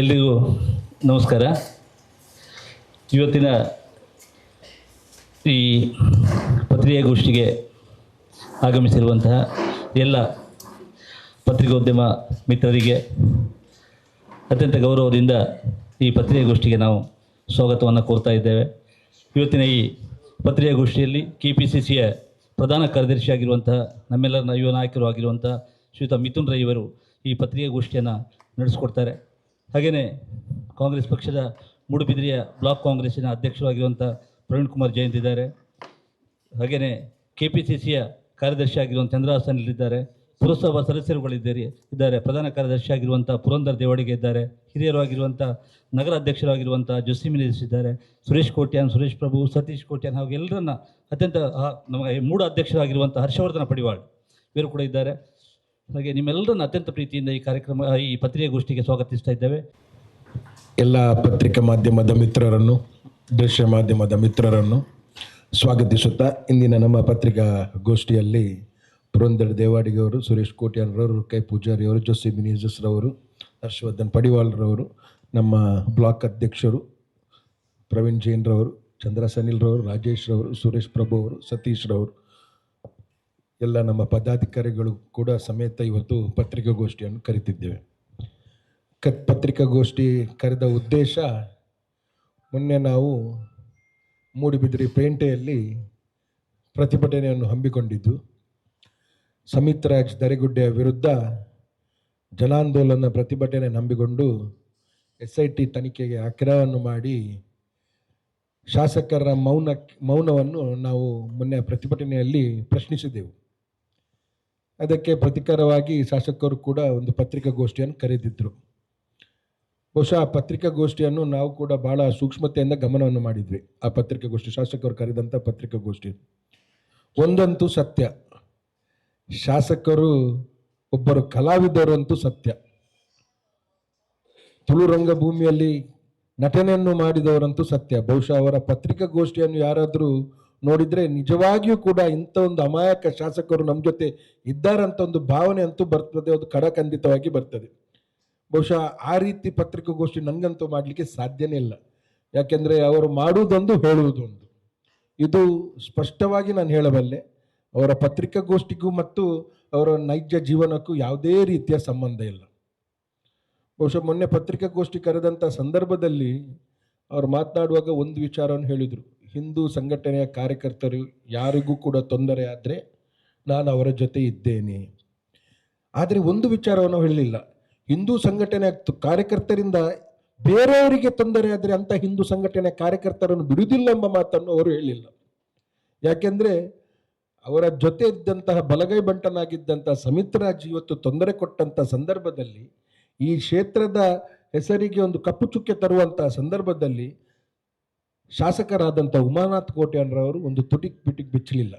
ಎಲ್ರಿಗೂ ನಮಸ್ಕಾರ. ಇವತ್ತಿನ ಈ ಪತ್ರಿಕಾಗೋಷ್ಠಿಗೆ ಆಗಮಿಸಿರುವಂತಹ ಎಲ್ಲ ಪತ್ರಿಕೋದ್ಯಮ ಮಿತ್ರರಿಗೆ ಅತ್ಯಂತ ಗೌರವದಿಂದ ಈ ಪತ್ರಿಕಾಗೋಷ್ಠಿಗೆ ನಾವು ಸ್ವಾಗತವನ್ನು ಕೋರ್ತಾ ಇದ್ದೇವೆ. ಇವತ್ತಿನ ಈ ಪತ್ರಿಕಾಗೋಷ್ಠಿಯಲ್ಲಿ ಕೆ ಪಿ ಸಿ ಸಿಯ ಪ್ರಧಾನ ಕಾರ್ಯದರ್ಶಿಯಾಗಿರುವಂತಹ ನಮ್ಮೆಲ್ಲರ ಯುವ ನಾಯಕರು ಆಗಿರುವಂತಹ ಶ್ರೀಯುತ ಮಿಥುನ್ ರೈ ಇವರು ಈ ಪತ್ರಿಕಾಗೋಷ್ಠಿಯನ್ನು ನಡೆಸ್ಕೊಡ್ತಾರೆ. ಹಾಗೆಯೇ ಕಾಂಗ್ರೆಸ್ ಪಕ್ಷದ ಮೂಡುಬಿದ್ರಿಯ ಬ್ಲಾಕ್ ಕಾಂಗ್ರೆಸ್ಸಿನ ಅಧ್ಯಕ್ಷರಾಗಿರುವಂಥ ಪ್ರವೀಣ್ ಕುಮಾರ್ ಜಯಂತ್ ಇದ್ದಾರೆ. ಹಾಗೆಯೇ ಕೆ ಪಿ ಸಿ ಸಿಯ ಕಾರ್ಯದರ್ಶಿ ಆಗಿರುವಂಥ ಚಂದ್ರಹಾಸನ್ ಇಲ್ಲಿದ್ದಾರೆ. ಪುರಸಭಾ ಸದಸ್ಯರುಗಳಿದ್ದೀರಿ, ಇದ್ದಾರೆ. ಪ್ರಧಾನ ಕಾರ್ಯದರ್ಶಿಯಾಗಿರುವಂಥ ಪುರಂದರ್ ದೇವಡಿಗೆ ಇದ್ದಾರೆ. ಹಿರಿಯರು ಆಗಿರುವಂಥ ನಗರ ಅಧ್ಯಕ್ಷರಾಗಿರುವಂಥ ಜೋಸಿಮಿನೇಸ್ ಇದ್ದಾರೆ. ಸುರೇಶ್ ಕೋಟ್ಯಾನ್, ಸುರೇಶ್ ಪ್ರಭು, ಸತೀಶ್ ಕೋಟ್ಯಾನ್ ಹಾಗೂ ಎಲ್ಲರನ್ನ ಅತ್ಯಂತ ನಮಗೆ ಮೂಡ ಅಧ್ಯಕ್ಷರಾಗಿರುವಂಥ ಹರ್ಷವರ್ಧನ ಪಡಿವಾಳ್ ಇವರು ಕೂಡ ಇದ್ದಾರೆ. ಹಾಗೆ ನಿಮ್ಮೆಲ್ಲರನ್ನು ಅತ್ಯಂತ ಪ್ರೀತಿಯಿಂದ ಈ ಕಾರ್ಯಕ್ರಮ, ಈ ಪತ್ರಿಕಾಗೋಷ್ಠಿಗೆ ಸ್ವಾಗತಿಸ್ತಾ ಇದ್ದೇವೆ. ಎಲ್ಲ ಪತ್ರಿಕಾ ಮಾಧ್ಯಮದ ಮಿತ್ರರನ್ನು ದೃಶ್ಯ ಮಾಧ್ಯಮದ ಮಿತ್ರರನ್ನು ಸ್ವಾಗತಿಸುತ್ತಾ ಇಂದಿನ ನಮ್ಮ ಪತ್ರಿಕಾ ಗೋಷ್ಠಿಯಲ್ಲಿ ಪುರಂದರ್ ದೇವಾಡಿಗವರು, ಸುರೇಶ್ ಕೋಟ್ಯಾನ್ರವರು ಕೈ ಪೂಜಾರಿ ಅವರು ಜೋಸಿ ಮಿನಿಜಸ್ರವರು, ಹರ್ಷವರ್ಧನ್ ಪಡಿವಾಲ್ರವರು, ನಮ್ಮ ಬ್ಲಾಕ್ ಅಧ್ಯಕ್ಷರು ಪ್ರವೀಣ್ ಜೈನ್ರವರು, ಚಂದ್ರ ಸನಿಲ್ರವರು ರಾಜೇಶ್ ರವರು ಸುರೇಶ್ ಪ್ರಭು ಅವರು ಸತೀಶ್ ರವರು ಎಲ್ಲ ನಮ್ಮ ಪದಾಧಿಕಾರಿಗಳು ಕೂಡ ಸಮೇತ ಇವತ್ತು ಪತ್ರಿಕಾಗೋಷ್ಠಿಯನ್ನು ಕರಿತಿದ್ದೇವೆ. ಕ ಪತ್ರಿಕಾಗೋಷ್ಠಿ ಕರೆದ ಉದ್ದೇಶ ಮೊನ್ನೆ ನಾವು ಮೂಡಿಬಿದ್ರಿ ಪೇಂಟೆಯಲ್ಲಿ ಪ್ರತಿಭಟನೆಯನ್ನು ಹಮ್ಮಿಕೊಂಡಿದ್ದು. ಸಮಿತ್ ರಾಜ್ ದರೆಗುಡ್ಡೆಯ ವಿರುದ್ಧ ಜನಾಂದೋಲನ ಪ್ರತಿಭಟನೆ ನಂಬಿಕೊಂಡು ಎಸ್ ಐ ಟಿ ತನಿಖೆಗೆ ಆಗ್ರಹವನ್ನು ಮಾಡಿ ಶಾಸಕರ ಮೌನ ಮೌನವನ್ನು ನಾವು ಮೊನ್ನೆ ಪ್ರತಿಭಟನೆಯಲ್ಲಿ ಪ್ರಶ್ನಿಸಿದೆವು. ಅದಕ್ಕೆ ಪ್ರತಿಕಾರವಾಗಿ ಶಾಸಕರು ಕೂಡ ಒಂದು ಪತ್ರಿಕಾಗೋಷ್ಠಿಯನ್ನು ಕರೆದಿದ್ದರು ಬಹುಶಃ ಆ ಪತ್ರಿಕಾಗೋಷ್ಠಿಯನ್ನು ನಾವು ಕೂಡ ಬಹಳ ಸೂಕ್ಷ್ಮತೆಯಿಂದ ಗಮನವನ್ನು ಮಾಡಿದ್ವಿ. ಆ ಪತ್ರಿಕಾಗೋಷ್ಠಿ, ಶಾಸಕರು ಕರೆದಂಥ ಪತ್ರಿಕಾಗೋಷ್ಠಿ. ಒಂದಂತೂ ಸತ್ಯ. ಶಾಸಕರು ಒಬ್ಬರು ಕಲಾವಿದರು ಅಂತೂ ಸತ್ಯ. ತುಳು ರಂಗಭೂಮಿಯಲ್ಲಿ ನಟನೆಯನ್ನು ಮಾಡಿದವರಂತೂ ಸತ್ಯ. ಬಹುಶಃ ಅವರ ಪತ್ರಿಕಾಗೋಷ್ಠಿಯನ್ನು ಯಾರಾದರೂ ನೋಡಿದರೆ ನಿಜವಾಗಿಯೂ ಕೂಡ ಇಂಥ ಒಂದು ಅಮಾಯಕ ಶಾಸಕರು ನಮ್ಮ ಜೊತೆ ಇದ್ದಾರಂತ ಒಂದು ಭಾವನೆ ಅಂತೂ ಬರ್ತದೆ, ಅದು ಖಡಖಂಡಿತವಾಗಿ ಬರ್ತದೆ. ಬಹುಶಃ ಆ ರೀತಿ ಪತ್ರಿಕಾಗೋಷ್ಠಿ ನನಗಂತೂ ಮಾಡಲಿಕ್ಕೆ ಸಾಧ್ಯನೇ ಇಲ್ಲ. ಯಾಕೆಂದರೆ ಅವರು ಮಾಡುವುದೊಂದು, ಹೇಳುವುದೊಂದು. ಇದು ಸ್ಪಷ್ಟವಾಗಿ ನಾನು ಹೇಳಬಲ್ಲೆ, ಅವರ ಪತ್ರಿಕಾಗೋಷ್ಠಿಗೂ ಮತ್ತು ಅವರ ನೈಜ ಜೀವನಕ್ಕೂ ಯಾವುದೇ ರೀತಿಯ ಸಂಬಂಧ ಇಲ್ಲ. ಬಹುಶಃ ಮೊನ್ನೆ ಪತ್ರಿಕಾಗೋಷ್ಠಿ ಕರೆದಂಥ ಸಂದರ್ಭದಲ್ಲಿ ಅವರು ಮಾತನಾಡುವಾಗ ಒಂದು ವಿಚಾರವನ್ನು ಹೇಳಿದರು. ಹಿಂದೂ ಸಂಘಟನೆಯ ಕಾರ್ಯಕರ್ತರು ಯಾರಿಗೂ ಕೂಡ ತೊಂದರೆ ಆದರೆ ನಾನು ಅವರ ಜೊತೆ ಇದ್ದೇನೆ. ಆದರೆ ಒಂದು ವಿಚಾರವನ್ನು ಹೇಳಲಿಲ್ಲ. ಹಿಂದೂ ಸಂಘಟನೆಯ ಕಾರ್ಯಕರ್ತರಿಂದ ಬೇರೆಯವರಿಗೆ ತೊಂದರೆ ಆದರೆ ಅಂತ ಹಿಂದೂ ಸಂಘಟನೆ ಕಾರ್ಯಕರ್ತರನ್ನು ಬಿಡುವುದಿಲ್ಲ ಎಂಬ ಮಾತನ್ನು ಅವರು ಹೇಳಿಲ್ಲ. ಯಾಕೆಂದರೆ ಅವರ ಜೊತೆ ಇದ್ದಂತಹ ಬಲಗೈ ಬಂಟನಾಗಿದ್ದಂತಹ ಸಮಿತ್ರಾಜ್ ಇವತ್ತು ತೊಂದರೆ ಕೊಟ್ಟಂಥ ಸಂದರ್ಭದಲ್ಲಿ ಈ ಕ್ಷೇತ್ರದ ಹೆಸರಿಗೆ ಒಂದು ಕಪ್ಪು ಚುಕ್ಕೆ ತರುವಂತಹ ಸಂದರ್ಭದಲ್ಲಿ ಶಾಸಕರಾದಂಥ ಉಮಾನಾಥ್ ಕೋಟ್ಯಾನ್ರವರು ಒಂದು ತುಟಿಕ್ ಬಿಟಿಕ್ ಬಿಚ್ಚಲಿಲ್ಲ.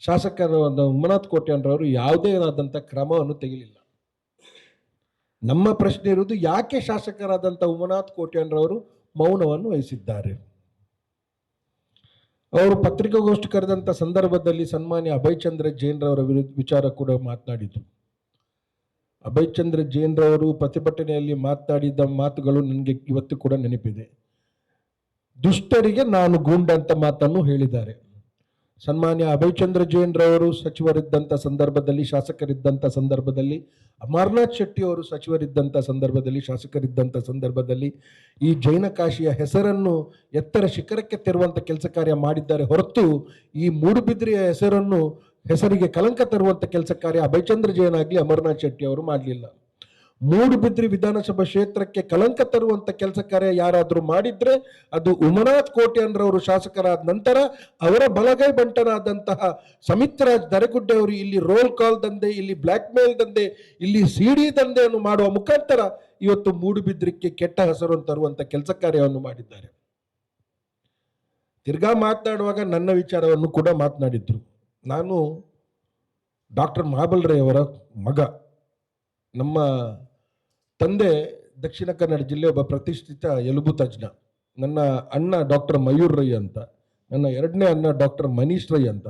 ಶಾಸಕರಾದ ಉಮಾನಾಥ್ ಕೋಟ್ಯಾನ್ರವರು ಯಾವುದೇ ಆದಂಥ ಕ್ರಮವನ್ನು ತೆಗೆಯಲಿಲ್ಲ. ನಮ್ಮ ಪ್ರಶ್ನೆ ಇರುವುದು ಯಾಕೆ ಶಾಸಕರಾದಂಥ ಉಮಾನಾಥ್ ಕೋಟ್ಯಾನ್ರವರು ಮೌನವನ್ನು ವಹಿಸಿದ್ದಾರೆ? ಅವರು ಪತ್ರಿಕಾಗೋಷ್ಠಿ ಕರೆದಂಥ ಸಂದರ್ಭದಲ್ಲಿ ಸನ್ಮಾನ್ಯ ಅಭಯಚಂದ್ರ ಜೈನ್ರವರ ವಿರುದ್ಧ ವಿಚಾರ ಕೂಡ ಮಾತನಾಡಿದರು. ಅಭಯಚಂದ್ರ ಜೈನ್ರವರು ಪ್ರತಿಭಟನೆಯಲ್ಲಿ ಮಾತನಾಡಿದ ಮಾತುಗಳು ನನಗೆ ಇವತ್ತು ಕೂಡ ನೆನಪಿದೆ. ದುಷ್ಟರಿಗೆ ನಾನು ಗೂಂಡಂತ ಮಾತನ್ನು ಹೇಳಿದ್ದಾರೆ. ಸನ್ಮಾನ್ಯ ಅಭಯ್ ಚಂದ್ರ ಜೈನ್ರವರು ಸಚಿವರಿದ್ದಂಥ ಸಂದರ್ಭದಲ್ಲಿ ಶಾಸಕರಿದ್ದಂಥ ಸಂದರ್ಭದಲ್ಲಿ, ಅಮರ್ನಾಥ್ ಶೆಟ್ಟಿ ಅವರು ಸಚಿವರಿದ್ದಂಥ ಸಂದರ್ಭದಲ್ಲಿ ಶಾಸಕರಿದ್ದಂಥ ಸಂದರ್ಭದಲ್ಲಿ ಈ ಜೈನ ಕಾಶಿಯ ಹೆಸರನ್ನು ಎತ್ತರ ಶಿಖರಕ್ಕೆ ತರುವಂಥ ಕೆಲಸ ಕಾರ್ಯ ಮಾಡಿದ್ದಾರೆ ಹೊರತು ಈ ಮೂಡುಬಿದ್ರೆಯ ಹೆಸರನ್ನು ಹೆಸರಿಗೆ ಕಲಂಕ ತರುವಂಥ ಕೆಲಸ ಕಾರ್ಯ ಅಭಯಚಂದ್ರ ಜೈನ್ ಆಗಲಿ, ಅಮರ್ನಾಥ್ ಶೆಟ್ಟಿ ಅವರು ಮಾಡಲಿಲ್ಲ. ಮೂಡುಬಿದ್ರಿ ವಿಧಾನಸಭಾ ಕ್ಷೇತ್ರಕ್ಕೆ ಕಲಂಕ ತರುವಂತ ಕೆಲಸ ಕಾರ್ಯ ಯಾರಾದರೂ ಮಾಡಿದ್ರೆ ಅದು ಉಮನಾಥ್ ಕೋಟ್ಯಾನ್ರವರು ಶಾಸಕರಾದ ನಂತರ ಅವರ ಬಲಗೈ ಬಂಟನಾದಂತಹ ಸಮಿತ್ರಾಜ್ ದರಗುಡ್ಡೆ ಅವರು ಇಲ್ಲಿ ರೋಲ್ ಕಾಲ್ ದಂಧೆ, ಇಲ್ಲಿ ಬ್ಲ್ಯಾಕ್ ಮೇಲ್ ದಂಧೆ, ಇಲ್ಲಿ ಸಿಡಿ ದಂಧೆಯನ್ನು ಮಾಡುವ ಮುಖಾಂತರ ಇವತ್ತು ಮೂಡುಬಿದ್ರಿಕ್ಕೆ ಕೆಟ್ಟ ಹೆಸರನ್ನು ತರುವಂತ ಕೆಲಸ ಕಾರ್ಯವನ್ನು ಮಾಡಿದ್ದಾರೆ. ತಿರ್ಗಾ ಮಾತನಾಡುವಾಗ ನನ್ನ ವಿಚಾರವನ್ನು ಕೂಡ ಮಾತನಾಡಿದ್ರು. ನಾನು ಡಾಕ್ಟರ್ ಮಹಾಬಲ್ ರೈ ಅವರ ಮಗ. ನಮ್ಮ ತಂದೆ ದಕ್ಷಿಣ ಕನ್ನಡ ಜಿಲ್ಲೆ ಒಬ್ಬ ಪ್ರತಿಷ್ಠಿತ ಎಲುಬು ತಜ್ಞ. ನನ್ನ ಅಣ್ಣ ಡಾಕ್ಟರ್ ಮಯೂರ್ ರೈ ಅಂತ, ನನ್ನ ಎರಡನೇ ಅಣ್ಣ ಡಾಕ್ಟರ್ ಮನೀಶ್ ರೈ ಅಂತ,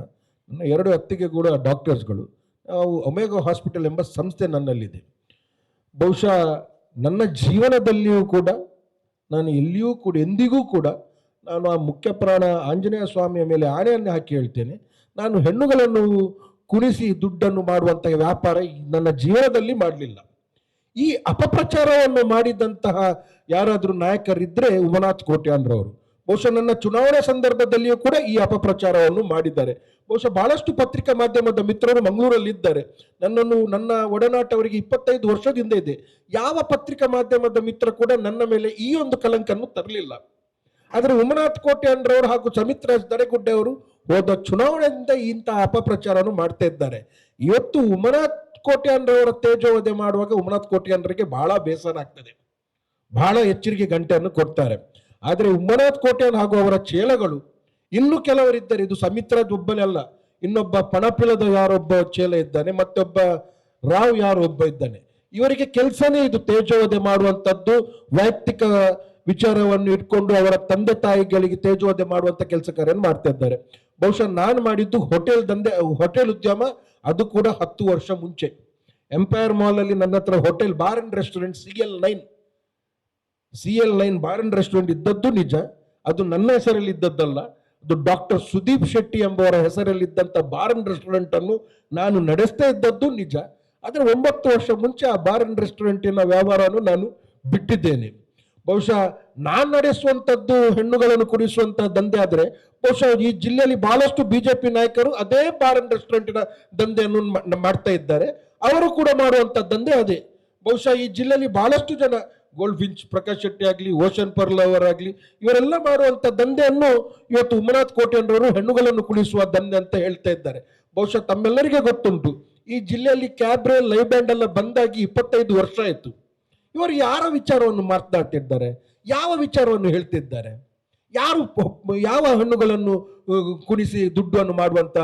ನನ್ನ ಎರಡು ಅತ್ತಿಗೆ ಕೂಡ ಡಾಕ್ಟರ್ಸ್ಗಳು ನಾವು ಒಮೇಗಾ ಹಾಸ್ಪಿಟಲ್ ಎಂಬ ಸಂಸ್ಥೆ ನನ್ನಲ್ಲಿದೆ. ಬಹುಶಃ ನನ್ನ ಜೀವನದಲ್ಲಿಯೂ ಕೂಡ, ನಾನು ಎಲ್ಲಿಯೂ ಕೂಡ, ಎಂದಿಗೂ ಕೂಡ ನಾನು ಆ ಮುಖ್ಯ ಪ್ರಾಣ ಆಂಜನೇಯ ಸ್ವಾಮಿಯ ಮೇಲೆ ಆಣೆಯನ್ನು ಹಾಕಿ ಹೇಳ್ತೇನೆ. ನಾನು ಹೆಣ್ಣುಗಳನ್ನು ಕುಣಿಸಿ ದುಡ್ಡನ್ನು ಮಾಡುವಂಥ ವ್ಯಾಪಾರ ನನ್ನ ಜೀವನದಲ್ಲಿ ಮಾಡಲಿಲ್ಲ. ಈ ಅಪಪ್ರಚಾರವನ್ನು ಮಾಡಿದಂತಹ ಯಾರಾದರೂ ನಾಯಕರಿದ್ದರೆ ಉಮನಾಥ್ ಕೋಟ್ಯಾನ್ರವರು ಬಹುಶಃ ನನ್ನ ಚುನಾವಣಾ ಸಂದರ್ಭದಲ್ಲಿಯೂ ಕೂಡ ಈ ಅಪಪ್ರಚಾರವನ್ನು ಮಾಡಿದ್ದಾರೆ. ಬಹುಶಃ ಬಹಳಷ್ಟು ಪತ್ರಿಕಾ ಮಾಧ್ಯಮದ ಮಿತ್ರರು ಮಂಗಳೂರಲ್ಲಿ ಇದ್ದಾರೆ. ನನ್ನನ್ನು, ನನ್ನ ಒಡನಾಟ ಅವರಿಗೆ ಇಪ್ಪತ್ತೈದು ವರ್ಷದಿಂದ ಇದೆ. ಯಾವ ಪತ್ರಿಕಾ ಮಾಧ್ಯಮದ ಮಿತ್ರ ಕೂಡ ನನ್ನ ಮೇಲೆ ಈ ಒಂದು ಕಲಂಕನ್ನು ತರಲಿಲ್ಲ. ಆದರೆ ಉಮನಾಥ್ ಕೋಟ್ಯಾನ್ರವರು ಹಾಗೂ ಸಮಿತ್ರ ದರೆಗುಡ್ಡೆ ಅವರು ಹೋದ ಚುನಾವಣೆಯಿಂದ ಇಂತಹ ಅಪಪ್ರಚಾರವನ್ನು ಮಾಡ್ತಾ ಇದ್ದಾರೆ. ಇವತ್ತು ಉಮನಾಥ್ ಕೋಟ್ಯಾನ್ರವರ ತೇಜೋವಧೆ ಮಾಡುವಾಗ ಉಮನಾಥ್ ಕೋಟ್ಯಾನ್ರಿಗೆ ಬಹಳ ಬೇಸರ ಆಗ್ತದೆ. ಬಹಳ ಎಚ್ಚರಿಕೆ ಗಂಟೆಯನ್ನು ಕೊಡ್ತಾರೆ. ಆದರೆ ಉಮನಾಥ್ ಕೋಟ್ಯಾನ್ ಹಾಗೂ ಅವರ ಚೇಲಗಳು ಇನ್ನು ಕೆಲವರಿದ್ದಾರೆ ಇದು ಸಮಿತ್ರ ಒಬ್ಬನೇ ಅಲ್ಲ. ಇನ್ನೊಬ್ಬ ಪಣಪಿಲದ ಯಾರೊಬ್ಬ ಚೇಲ ಇದ್ದಾನೆ, ಮತ್ತೊಬ್ಬ ರಾವ್ ಯಾರೊಬ್ಬ ಒಬ್ಬ ಇದ್ದಾನೆ. ಇವರಿಗೆ ಕೆಲಸನೇ ಇದು ತೇಜೋವಧೆ ಮಾಡುವಂಥದ್ದು. ವೈಯಕ್ತಿಕ ವಿಚಾರವನ್ನು ಇಟ್ಕೊಂಡು ಅವರ ತಂದೆ ತಾಯಿಗಳಿಗೆ ತೇಜೋವಧೆ ಮಾಡುವಂತ ಕೆಲಸ ಕಾರ್ಯವನ್ನು ಮಾಡ್ತಾ ಇದ್ದಾರೆ. ಬಹುಶಃ ನಾನು ಮಾಡಿದ್ದು ಹೋಟೆಲ್ ದಂಧೆ, ಹೋಟೆಲ್ ಉದ್ಯಮ ಅದು ಕೂಡ ಹತ್ತು ವರ್ಷ ಮುಂಚೆ. ಎಂಪೈರ್ ಮಾಲ್ ಅಲ್ಲಿ ನನ್ನ ಹತ್ರ hotel bar and restaurant C L nine C L nine bar and restaurant ಇದ್ದದ್ದು ನಿಜ, ಅದು ನನ್ನ ಹೆಸರಲ್ಲಿ ಇದ್ದದ್ದಲ್ಲ, ಅದು ಡಾಕ್ಟರ್ ಸುದೀಪ್ ಶೆಟ್ಟಿ ಎಂಬುವರ ಹೆಸರಲ್ಲಿದ್ದಂಥ ಬಾರ್ ಅಂಡ್ ರೆಸ್ಟೋರೆಂಟ್ ಅನ್ನು ನಾನು ನಡೆಸ್ತಾ ಇದ್ದದ್ದು ನಿಜ. ಆದರೆ ಒಂಬತ್ತು ವರ್ಷ ಮುಂಚೆ ಆ ಬಾರ್ ಅಂಡ್ ರೆಸ್ಟೋರೆಂಟಿನ ವ್ಯವಹಾರವನ್ನು ನಾನು ಬಿಟ್ಟಿದ್ದೇನೆ. ಬಹುಶಃ ನಾನು ನಡೆಸುವಂಥದ್ದು ಹೆಣ್ಣುಗಳನ್ನು ಕುಡಿಸುವಂತ ದಂಧೆ ಆದರೆ ಬಹುಶಃ ಈ ಜಿಲ್ಲೆಯಲ್ಲಿ ಬಹಳಷ್ಟು ಬಿಜೆಪಿ ನಾಯಕರು ಅದೇ ಬಾರ್ ಅಂಡ್ ರೆಸ್ಟೋರೆಂಟಿನ ದಂಧೆಯನ್ನು ಮಾಡ್ತಾ ಇದ್ದಾರೆ. ಅವರು ಕೂಡ ಮಾಡುವಂತ ದಂಧೆ ಅದೇ. ಬಹುಶಃ ಈ ಜಿಲ್ಲೆಯಲ್ಲಿ ಬಹಳಷ್ಟು ಜನ ಗೋಲ್ಡ್ ವಿಂಚ್, ಪ್ರಕಾಶ್ ಶೆಟ್ಟಿ ಆಗಲಿ, ಓಷನ್ ಪರ್ಲ್ ಅವರಾಗ್ಲಿ ಇವರೆಲ್ಲ ಮಾಡುವಂತ ದಂಧೆಯನ್ನು ಇವತ್ತು ಉಮನಾಥ್ ಕೋಟೆಯವರು ಹೆಣ್ಣುಗಳನ್ನು ಕುಳಿಸುವ ದಂಧೆ ಅಂತ ಹೇಳ್ತಾ ಇದ್ದಾರೆ. ಬಹುಶಃ ತಮ್ಮೆಲ್ಲರಿಗೆ ಗೊತ್ತುಂಟು. ಈ ಜಿಲ್ಲೆಯಲ್ಲಿ ಕ್ಯಾಬ್ರೆ ಲೈವ್ ಬ್ಯಾಂಡ್ ಎಲ್ಲ ಬಂದಾಗಿ ಇಪ್ಪತ್ತೈದು ವರ್ಷ ಆಯಿತು. ಇವರು ಯಾರ ವಿಚಾರವನ್ನು ಮಾತನಾಡ್ತಿದ್ದಾರೆ ಯಾವ ವಿಚಾರವನ್ನು ಹೇಳ್ತಿದ್ದಾರೆ? ಯಾರು ಯಾವ ಹಣ್ಣುಗಳನ್ನು ಕುಣಿಸಿ ದುಡ್ಡನ್ನು ಮಾಡುವಂತ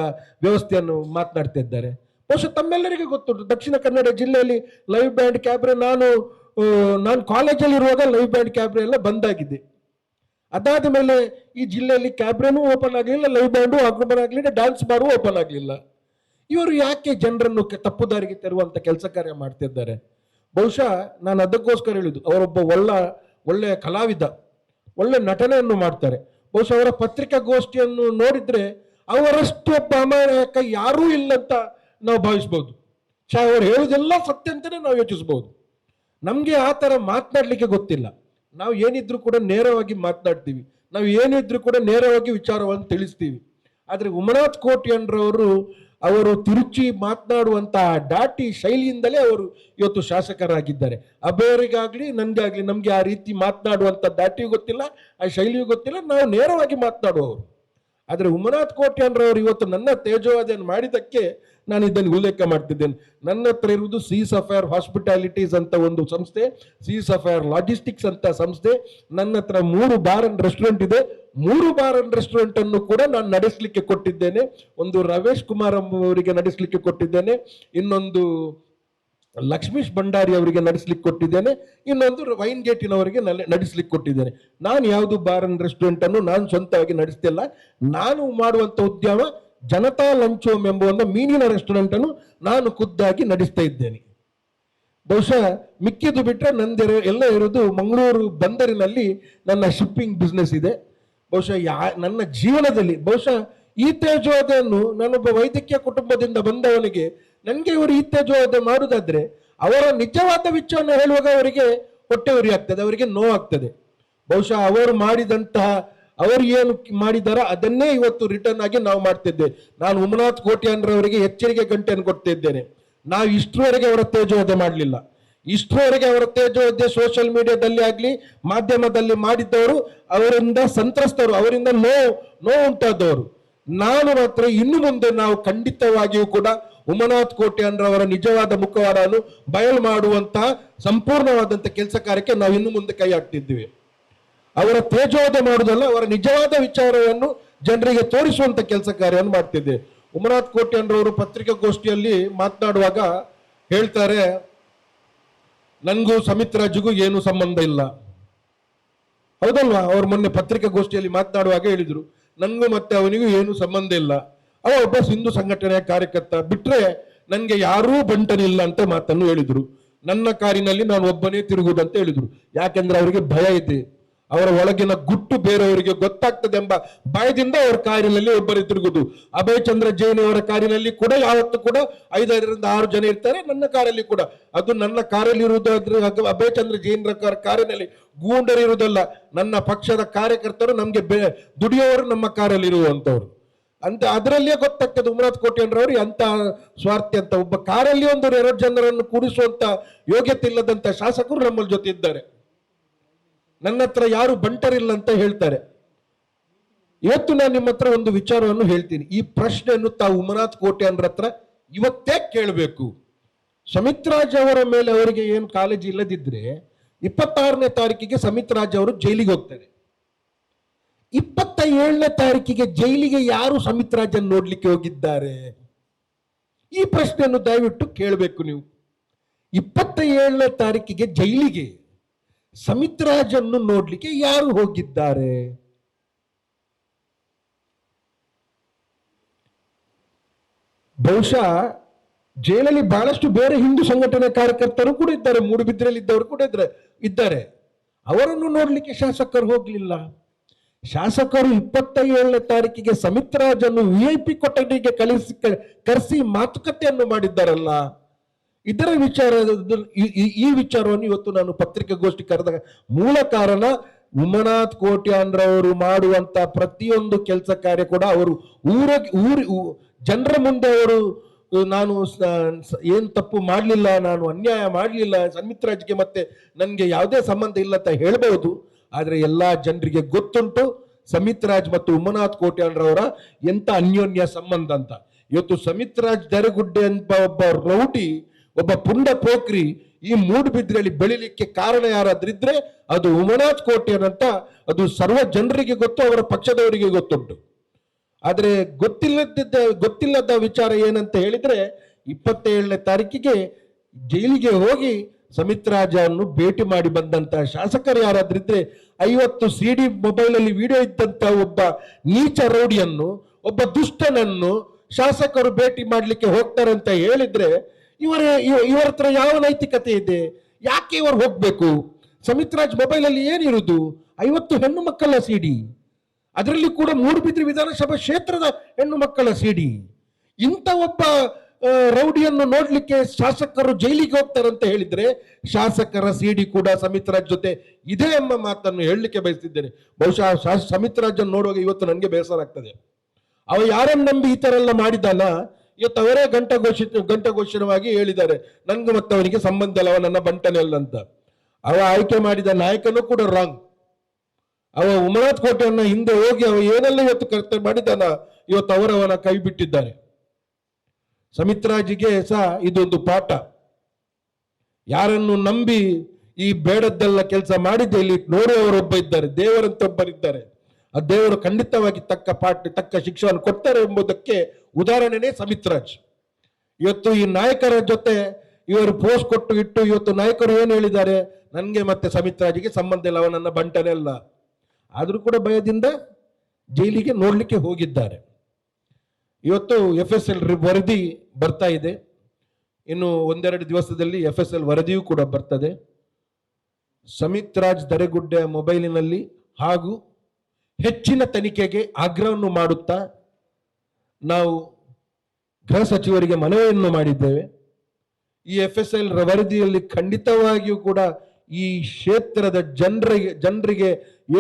ವ್ಯವಸ್ಥೆಯನ್ನು ಮಾತನಾಡ್ತಾ ಇದ್ದಾರೆ. ಬಹುಶಃ ತಮ್ಮೆಲ್ಲರಿಗೂ ಗೊತ್ತುಂಟು. ದಕ್ಷಿಣ ಕನ್ನಡ ಜಿಲ್ಲೆಯಲ್ಲಿ ಲೈವ್ ಬ್ಯಾಂಡ್ ಕ್ಯಾಬ್ರೆ ನಾನು ನಾನು ಕಾಲೇಜಲ್ಲಿ ಇರುವಾಗ ಲೈವ್ ಬ್ಯಾಂಡ್ ಕ್ಯಾಬ್ರೆ ಎಲ್ಲ ಬಂದಾಗಿದೆ ಅದಾದ ಮೇಲೆ ಈ ಜಿಲ್ಲೆಯಲ್ಲಿ ಕ್ಯಾಬ್ರೆನೂ ಓಪನ್ ಆಗಲಿಲ್ಲ ಲೈವ್ ಬ್ಯಾಂಡು ಓಪನ್ ಆಗಲಿಲ್ಲ ಡ್ಯಾನ್ಸ್ ಬಾರು ಓಪನ್ ಆಗಲಿಲ್ಲ. ಇವರು ಯಾಕೆ ಜನರನ್ನು ತಪ್ಪು ದಾರಿಗೆ ತರುವಂತ ಕೆಲಸ ಕಾರ್ಯ ಮಾಡ್ತಿದ್ದಾರೆ ಬಹುಶಃ ನಾನು ಅದಕ್ಕೋಸ್ಕರ ಹೇಳಿದ್ದು, ಅವರೊಬ್ಬ ಒಳ್ಳ, ಒಳ್ಳೆಯ ಕಲಾವಿದ. ಒಳ್ಳೆ ನಟನೆಯನ್ನು ಮಾಡ್ತಾರೆ. ಬಹುಶಃ ಅವರ ಪತ್ರಿಕಾಗೋಷ್ಠಿಯನ್ನು ನೋಡಿದ್ರೆ ಅವರಷ್ಟು ಒಬ್ಬ ಯಾರೂ ಇಲ್ಲ ಅಂತ ನಾವು ಭಾವಿಸ್ಬೋದು. ಚಾ ಅವರು ಹೇಳುವುದೆಲ್ಲ ಸತ್ಯ ಅಂತಲೇ ನಾವು ಯೋಚಿಸ್ಬೋದು. ನಮಗೆ ಆ ಥರ ಮಾತನಾಡಲಿಕ್ಕೆ ಗೊತ್ತಿಲ್ಲ. ನಾವು ಏನಿದ್ರು ಕೂಡ ನೇರವಾಗಿ ಮಾತನಾಡ್ತೀವಿ. ನಾವು ಏನಿದ್ರು ಕೂಡ ನೇರವಾಗಿ ವಿಚಾರವನ್ನು ತಿಳಿಸ್ತೀವಿ. ಆದರೆ ಉಮನಾಥ್ ಕೋಟ್ಯನ್ರವರು ಅವರು ತಿರುಚಿ ಮಾತನಾಡುವಂತಹ ಡಾಟಿ ಶೈಲಿಯಿಂದಲೇ ಅವರು ಇವತ್ತು ಶಾಸಕರಾಗಿದ್ದಾರೆ. ಅಬೇರಿಗಾಗ್ಲಿ ನನಗಾಗಲಿ ನಮಗೆ ಆ ರೀತಿ ಮಾತನಾಡುವಂತ ದಾಟಿಯೂ ಗೊತ್ತಿಲ್ಲ, ಆ ಶೈಲಿಯೂ ಗೊತ್ತಿಲ್ಲ, ನಾವು ನೇರವಾಗಿ ಮಾತನಾಡುವವರು. ಆದರೆ ಉಮನಾಥ್ ಕೋಟ್ಯಾನ್ರವರು ಇವತ್ತು ನನ್ನ ತೇಜೋವಾದೆಯನ್ನು ಮಾಡಿದ್ದಕ್ಕೆ ನಾನು ಇದನ್ನು ಉಲ್ಲೇಖ ಮಾಡ್ತಿದ್ದೇನೆ. ನನ್ನ ಹತ್ರ ಇರುವುದು ಸಿ ಅಫೇರ್ ಹಾಸ್ಪಿಟಾಲಿಟೀಸ್ ಅಂತ ಒಂದು ಸಂಸ್ಥೆ ಸಿ ಅಫೇರ್ ಲಾಜಿಸ್ಟಿಕ್ಸ್ ಅಂತ ಸಂಸ್ಥೆ. ನನ್ನ ಹತ್ರ ಮೂರು ಬಾರ್ ಅಂಡ್ ರೆಸ್ಟೋರೆಂಟ್ ಇದೆ. ಮೂರು ಬಾರ್ ಅಂಡ್ ರೆಸ್ಟೋರೆಂಟ್ ಅನ್ನು ಕೂಡ ನಾನು ನಡೆಸಲಿಕ್ಕೆ ಕೊಟ್ಟಿದ್ದೇನೆ. ಒಂದು ರವೇಶ್ ಕುಮಾರ್ ಅವರಿಗೆ ನಡೆಸಲಿಕ್ಕೆ ಕೊಟ್ಟಿದ್ದೇನೆ. ಇನ್ನೊಂದು ಲಕ್ಷ್ಮೀಶ್ ಭಂಡಾರಿ ಅವರಿಗೆ ನಡೆಸಲಿಕ್ಕೆ ಕೊಟ್ಟಿದ್ದೇನೆ. ಇನ್ನೊಂದು ವೈನ್ ಗೇಟಿನವರಿಗೆ ನಡೆಸಲಿಕ್ಕೆ ಕೊಟ್ಟಿದ್ದೇನೆ. ನಾನು ಯಾವುದು ಬಾರ್ ಅಂಡ್ ರೆಸ್ಟೋರೆಂಟ್ ಅನ್ನು ನಾನು ಸ್ವಂತವಾಗಿ ನಡೆಸ್ತಿಲ್ಲ. ನಾನು ಮಾಡುವಂತ ಉದ್ಯಮ ಜನತಾ ಲಂಚ್ ಹೋಮ್ ಎಂಬ ಒಂದು ಮೀನಿನ ರೆಸ್ಟೋರೆಂಟ್ ಅನ್ನು ನಾನು ಖುದ್ದಾಗಿ ನಡೆಸ್ತಾ ಇದ್ದೇನೆ. ಬಹುಶಃ ಮಿಕ್ಕಿದ್ದು ಬಿಟ್ಟರೆ ನಂದಿರೋ ಎಲ್ಲ ಇರೋದು ಮಂಗಳೂರು ಬಂದರಿನಲ್ಲಿ ನನ್ನ ಶಿಪ್ಪಿಂಗ್ ಬಿಸ್ನೆಸ್ ಇದೆ. ಬಹುಶಃ ಯಾ, ನನ್ನ ಜೀವನದಲ್ಲಿ, ಬಹುಶಃ ಈ ತೇಜೋದನ್ನು ನಾನೊಬ್ಬ ವೈದ್ಯಕೀಯ ಕುಟುಂಬದಿಂದ ಬಂದವನಿಗೆ ನನಗೆ ಇವರು ಈ ತೇಜೋದ ಮಾಡುವುದಾದ್ರೆ ಅವರ ನಿಜವಾದ ವಿಚಾರವನ್ನು ಹೇಳುವಾಗ ಅವರಿಗೆ ಹೊಟ್ಟೆ ಉರಿ ಆಗ್ತದೆ ಅವರಿಗೆ ನೋವಾಗ್ತದೆ. ಬಹುಶಃ ಅವರು ಮಾಡಿದಂತಹ ಅವರು ಏನು ಮಾಡಿದಾರೋ ಅದನ್ನೇ ಇವತ್ತು ರಿಟರ್ನ್ ಆಗಿ ನಾವು ಮಾಡ್ತಿದ್ದೆ. ನಾನು ಉಮನಾಥ್ ಕೋಟ್ಯಾನ್ರವರಿಗೆ ಎಚ್ಚರಿಕೆ ಗಂಟೆಯನ್ನು ಕೊಡ್ತಿದ್ದೇನೆ. ನಾವು ಇಷ್ಟರವರೆಗೆ ಅವರ ತೇಜೋವಧೆ ಮಾಡಲಿಲ್ಲ. ಇಷ್ಟರವರೆಗೆ ಅವರ ತೇಜೋವಧೆ ಸೋಷಿಯಲ್ ಮೀಡಿಯಾದಲ್ಲಿ ಆಗಲಿ, ಮಾಧ್ಯಮದಲ್ಲಿ ಮಾಡಿದ್ದವರು, ಅವರಿಂದ ಸಂತ್ರಸ್ತರು, ಅವರಿಂದ ನೋವು ನೋವು ಉಂಟಾದವರು. ನಾನು ಮಾತ್ರ ಇನ್ನು ಮುಂದೆ ನಾವು ಖಂಡಿತವಾಗಿಯೂ ಕೂಡ ಉಮನಾಥ್ ಕೋಟ್ಯಾನ್ರವರ ನಿಜವಾದ ಮುಖವಾಡವನ್ನು ಬಯಲು ಮಾಡುವಂತಹ ಸಂಪೂರ್ಣವಾದಂಥ ಕೆಲಸ ಕಾರ್ಯಕ್ಕೆ ನಾವು ಇನ್ನು ಮುಂದೆ ಕೈ ಹಾಕ್ತಿದ್ದೀವಿ. ಅವರ ತೇಜೋದ ಮಾಡುವುದಲ್ಲ, ಅವರ ನಿಜವಾದ ವಿಚಾರವನ್ನು ಜನರಿಗೆ ತೋರಿಸುವಂತ ಕೆಲಸ ಕಾರ್ಯವನ್ನು ಮಾಡ್ತಿದ್ದೆ. ಉಮನಾಥ್ ಕೋಟ್ಯಾನ್ರವರು ಪತ್ರಿಕಾಗೋಷ್ಠಿಯಲ್ಲಿ ಮಾತನಾಡುವಾಗ ಹೇಳ್ತಾರೆ ನನಗೂ ಸಮಿತ್ರಾಜಿಗೂ ಏನು ಸಂಬಂಧ ಇಲ್ಲ. ಹೌದಲ್ವಾ? ಅವ್ರು ಮೊನ್ನೆ ಪತ್ರಿಕಾಗೋಷ್ಠಿಯಲ್ಲಿ ಮಾತನಾಡುವಾಗ ಹೇಳಿದ್ರು ನನಗೂ ಮತ್ತೆ ಅವನಿಗೂ ಏನು ಸಂಬಂಧ ಇಲ್ಲ. ಅವ ಒಬ್ಬ ಸಿಂಧು ಸಂಘಟನೆಯ ಕಾರ್ಯಕರ್ತ, ಬಿಟ್ರೆ ನನಗೆ ಯಾರೂ ಬಂಟನಿಲ್ಲ ಅಂತ ಮಾತನ್ನು ಹೇಳಿದ್ರು. ನನ್ನ ಕಾರಿನಲ್ಲಿ ನಾನು ಒಬ್ಬನೇ ತಿರುಗುವುದಂತ ಹೇಳಿದ್ರು. ಯಾಕೆಂದ್ರೆ ಅವರಿಗೆ ಭಯ ಇದೆ. ಅವರ ಒಳಗಿನ ಗುಟ್ಟು ಬೇರೆಯವರಿಗೆ ಗೊತ್ತಾಗ್ತದೆ ಎಂಬ ಭಯದಿಂದ ಅವರ ಕಾರಿನಲ್ಲಿ ಒಬ್ಬರು ತಿರುಗುದು. ಅಭಯ ಚಂದ್ರ ಜೈನ್ ಅವರ ಕಾರಿನಲ್ಲಿ ಕೂಡ ಯಾವತ್ತು ಕೂಡ ಐದರಿಂದ ಆರು ಜನ ಇರ್ತಾರೆ, ನನ್ನ ಕಾರಲ್ಲಿ ಕೂಡ. ಅದು ನನ್ನ ಕಾರಲ್ಲಿ ಇರುವುದಾದ್ರೆ ಅದು ಅಭಯ್ ಚಂದ್ರ ಜೈನ್ ರ ಕಾರಿನಲ್ಲಿ ಗೂಂಡರು ಇರುವುದಲ್ಲ, ನನ್ನ ಪಕ್ಷದ ಕಾರ್ಯಕರ್ತರು ನಮ್ಗೆ ದುಡಿಯೋರು ನಮ್ಮ ಕಾರಲ್ಲಿ ಇರುವಂತವ್ರು. ಅಂತ ಅದರಲ್ಲಿಯೇ ಗೊತ್ತಾಗ್ತದೆ ಉಮರಾತ್ ಕೋಟ್ಯಾನ್ರವರು ಎಂತ ಸ್ವಾರ್ಥಿ ಅಂತ. ಒಬ್ಬ ಕಾರಲ್ಲಿ ಒಂದು ಎರಡು ಜನರನ್ನು ಕೂಡಿಸುವಂತ ಯೋಗ್ಯತೆ ಇಲ್ಲದಂತ ಶಾಸಕರು ನಮ್ಮ ಜೊತೆ ಇದ್ದಾರೆ. ನನ್ನ ಹತ್ರ ಯಾರು ಬಂಟರಿಲ್ಲ ಅಂತ ಹೇಳ್ತಾರೆ. ಇವತ್ತು ನಾನು ನಿಮ್ಮ ಹತ್ರ ಒಂದು ವಿಚಾರವನ್ನು ಹೇಳ್ತೀನಿ. ಈ ಪ್ರಶ್ನೆಯನ್ನು ತಾವು ಉಮನಾಥ್ ಅಂದ್ರ ಹತ್ರ ಇವತ್ತೇ ಕೇಳಬೇಕು. ಸಮಿತ್ರಾಜ್ ಅವರ ಮೇಲೆ ಅವರಿಗೆ ಏನು ಕಾಳಜಿ ಇಲ್ಲದಿದ್ರೆ ಇಪ್ಪತ್ತಾರನೇ ತಾರೀಕಿಗೆ ಸಮಿತ್ರಾಜ್ ಅವರು ಜೈಲಿಗೆ ಹೋಗ್ತಾರೆ. ಇಪ್ಪತ್ತ ಏಳನೇ ತಾರೀಕಿಗೆ ಜೈಲಿಗೆ ಯಾರು ಸಮಿತ್ರಾಜನ್ ನೋಡ್ಲಿಕ್ಕೆ ಹೋಗಿದ್ದಾರೆ? ಈ ಪ್ರಶ್ನೆಯನ್ನು ದಯವಿಟ್ಟು ಕೇಳಬೇಕು ನೀವು. ಇಪ್ಪತ್ತ ಏಳನೇ ತಾರೀಕಿಗೆ ಜೈಲಿಗೆ ಸಮಿತ್ರಾಜನ್ನು ನೋಡ್ಲಿಕ್ಕೆ ಯಾರು ಹೋಗಿದ್ದಾರೆ? ಬಹುಶಃ ಜೈಲಲ್ಲಿ ಬಹಳಷ್ಟು ಬೇರೆ ಹಿಂದೂ ಸಂಘಟನೆ ಕಾರ್ಯಕರ್ತರು ಕೂಡ ಇದ್ದಾರೆ, ಮೂಡುಬಿದ್ರೆಯಲ್ಲಿ ಇದ್ದವರು ಕೂಡ ಇದ್ದಾರೆ ಇದ್ದಾರೆ. ಅವರನ್ನು ನೋಡ್ಲಿಕ್ಕೆ ಶಾಸಕರು ಹೋಗ್ಲಿಲ್ಲ. ಶಾಸಕರು ಇಪ್ಪತ್ತ ಏಳನೇ ತಾರೀಕಿಗೆ ಸಮಿತ್ರಾಜನ್ನು ವಿ ಐ ಪಿ ಕೊಠಡಿಗೆ ಕಳಿಸಿ ಕರೆಸಿ ಮಾತುಕತೆಯನ್ನು ಮಾಡಿದ್ದಾರಲ್ಲ. ಇದರ ವಿಚಾರ ಈ- ವಿಚಾರವನ್ನು ಇವತ್ತು ನಾನು ಪತ್ರಿಕಾಗೋಷ್ಠಿ ಕರೆದ ಮೂಲ ಕಾರಣ ಉಮನಾಥ್ ಕೋಟ್ಯಾನ್ರವರು ಮಾಡುವಂತ ಪ್ರತಿಯೊಂದು ಕೆಲಸ ಕಾರ್ಯ ಕೂಡ ಅವರು ಊರ ಊರಿ ಜನರ ಮುಂದೆ ಅವರು ನಾನು ಏನು ತಪ್ಪು ಮಾಡಲಿಲ್ಲ, ನಾನು ಅನ್ಯಾಯ ಮಾಡಲಿಲ್ಲ ಸನ್ಮಿತ್ರಾಜ್ಗೆ ಮತ್ತೆ ನನಗೆ ಯಾವುದೇ ಸಂಬಂಧ ಇಲ್ಲ ಅಂತ ಹೇಳ್ಬಹುದು. ಆದರೆ ಎಲ್ಲಾ ಜನರಿಗೆ ಗೊತ್ತುಂಟು ಸಮಿತ್ ರಾಜ್ ಮತ್ತು ಉಮನಾಥ್ ಕೋಟ್ಯಾನ್ರವರ ಎಂತ ಅನ್ಯೋನ್ಯ ಸಂಬಂಧ ಅಂತ. ಇವತ್ತು ಸಮಿತ್ ರಾಜ್ ದರಗುಡ್ಡೆ ಅಂತ ಒಬ್ಬ ರೌಡಿ ಒಬ್ಬ ಪುಂಡ ಪೋಖ್ರಿ ಈ ಮೂಡುಬಿದ್ರೆಯಲ್ಲಿ ಬೆಳಿಲಿಕ್ಕೆ ಕಾರಣ ಯಾರಾದ್ರಿದ್ರೆ ಅದು ಉಮನಾಥ್ ಕೋಟ್ಯಾನ್ ಅಂತ ಅದು ಸರ್ವ ಜನರಿಗೆ ಗೊತ್ತು, ಅವರ ಪಕ್ಷದವರಿಗೆ ಗೊತ್ತುಂಟು. ಆದರೆ ಗೊತ್ತಿಲ್ಲದ ಗೊತ್ತಿಲ್ಲದ ವಿಚಾರ ಏನಂತ ಹೇಳಿದ್ರೆ, ಇಪ್ಪತ್ತೇಳನೇ ತಾರೀಕಿಗೆ ಜೈಲಿಗೆ ಹೋಗಿ ಸಮಿತ್ರಾಜನ್ನು ಭೇಟಿ ಮಾಡಿ ಬಂದಂತ ಶಾಸಕರು ಯಾರಾದ್ರಿದ್ರೆ, ಐವತ್ತು ಸಿ ಡಿ ಮೊಬೈಲ್ ಅಲ್ಲಿ ವಿಡಿಯೋ ಇದ್ದಂತ ಒಬ್ಬ ನೀಚ ರೌಡಿಯನ್ನು, ಒಬ್ಬ ದುಷ್ಟನನ್ನು ಶಾಸಕರು ಭೇಟಿ ಮಾಡ್ಲಿಕ್ಕೆ ಹೋಗ್ತಾರೆ ಅಂತ ಹೇಳಿದ್ರೆ ಇವರ, ಇವ- ಇವರ ಹತ್ರ ಯಾವ ನೈತಿಕತೆ ಇದೆ? ಯಾಕೆ ಇವರು ಹೋಗ್ಬೇಕು? ಸಮಿತ್ರಾಜ್ ಮೊಬೈಲ್ ಅಲ್ಲಿ ಏನಿರುವುದು ಐವತ್ತು ಹೆಣ್ಣು ಮಕ್ಕಳ ಸಿಡಿ. ಅದರಲ್ಲಿ ಕೂಡ ಮೂಡುಬಿದ್ರೆ ವಿಧಾನಸಭಾ ಕ್ಷೇತ್ರದ ಹೆಣ್ಣು ಮಕ್ಕಳ ಸಿಡಿ. ಇಂಥ ಒಬ್ಬ ರೌಡಿಯನ್ನು ನೋಡ್ಲಿಕ್ಕೆ ಶಾಸಕರು ಜೈಲಿಗೆ ಹೋಗ್ತಾರಂತ ಹೇಳಿದ್ರೆ ಶಾಸಕರ ಸಿಡಿ ಕೂಡ ಸಮಿತ್ ರಾಜ್ ಜೊತೆ ಇದೆ ಎಂಬ ಮಾತನ್ನು ಹೇಳಲಿಕ್ಕೆ ಬಯಸಿದ್ದೇನೆ ಬಹುಶಃ ಸಮಿತ್ ರಾಜ್ ನೋಡುವಾಗ ಇವತ್ತು ನನಗೆ ಬೇಸರ ಆಗ್ತದೆ. ಅವ ಯಾರನ್ನು ನಂಬಿ ಈ ತರ ಎಲ್ಲ ಮಾಡಿದಾನ ಇವತ್ತು ಅವರೇ ಗಂಟ ಘೋಷಿತ ಘೋಷಣವಾಗಿ ಹೇಳಿದ್ದಾರೆ. ನನ್ಗೆ ಮತ್ತೆ ಅವನಿಗೆ ಸಂಬಂಧ ಇಲ್ಲ ನನ್ನ ಬಂಟನೆ ಅಲ್ಲ ಅಂತ. ಅವ ಆಯ್ಕೆ ಮಾಡಿದ ನಾಯಕನು ಕೂಡ ರಾಂಗ್ ಅವ ಉಮನಾಥ್ ಕೋಟೆಯನ್ನ ಹಿಂದೆ ಹೋಗಿ ಅವ ಏನೆಲ್ಲ ಇವತ್ತು ಕರ್ತವ್ಯ ಮಾಡಿದಾನ ಇವತ್ತು ಅವರವನ ಕೈ ಬಿಟ್ಟಿದ್ದಾರೆ. ಸಮಿತ್ರಾಜಿಗೆ ಸಹ ಇದೊಂದು ಪಾಠ. ಯಾರನ್ನು ನಂಬಿ ಈ ಬೇಡದ್ದೆಲ್ಲ ಕೆಲಸ ಮಾಡಿದ್ದೆ, ಇಲ್ಲಿ ನೋಡುವವರೊಬ್ಬ ಇದ್ದಾರೆ ದೇವರಂತ ಒಬ್ಬರಿದ್ದಾರೆ ಆ ದೇವರು ಖಂಡಿತವಾಗಿ ತಕ್ಕ ಪಾಠ, ತಕ್ಕ ಶಿಕ್ಷೆಯನ್ನು ಕೊಡ್ತಾರೆ ಎಂಬುದಕ್ಕೆ ಉದಾಹರಣೆನೇ ಸಮಿತ್ರಾಜ್ ಇವತ್ತು ಈ ನಾಯಕರ ಜೊತೆ ಇವರು ಪೋಸ್ಟ್ ಕೊಟ್ಟು ಇಟ್ಟು ಇವತ್ತು ನಾಯಕರು ಏನು ಹೇಳಿದ್ದಾರೆ? ನನಗೆ ಮತ್ತೆ ಸಮಿತ್ರಾಜಿಗೆ ಸಂಬಂಧ ಇಲ್ಲ ಅವನನ್ನ ಬಂಟನೆ ಅಲ್ಲ. ಆದರೂ ಕೂಡ ಭಯದಿಂದ ಜೈಲಿಗೆ ನೋಡಲಿಕ್ಕೆ ಹೋಗಿದ್ದಾರೆ. ಇವತ್ತು ಎಫ್ ಎಸ್ ಎಲ್ ವರದಿ ಬರ್ತಾ ಇದೆ. ಇನ್ನು ಒಂದೆರಡು ದಿವಸದಲ್ಲಿ ಎಫ್ ಎಸ್ ಎಲ್ ವರದಿಯೂ ಕೂಡ ಬರ್ತದೆ. ಸಮಿತ್ ರಾಜ್ ದರೆಗುಡ್ಡೆ ಮೊಬೈಲಿನಲ್ಲಿ ಹಾಗೂ ಹೆಚ್ಚಿನ ತನಿಖೆಗೆ ಆಗ್ರಹವನ್ನು ಮಾಡುತ್ತಾ ನಾವು ಗೃಹ ಸಚಿವರಿಗೆ ಮನವಿಯನ್ನು ಮಾಡಿದ್ದೇವೆ. ಈ ಎಫ್ ಎಸ್ ಎಲ್ ವರದಿಯಲ್ಲಿ ಖಂಡಿತವಾಗಿಯೂ ಕೂಡ ಈ ಕ್ಷೇತ್ರದ ಜನರಿಗೆ ಜನರಿಗೆ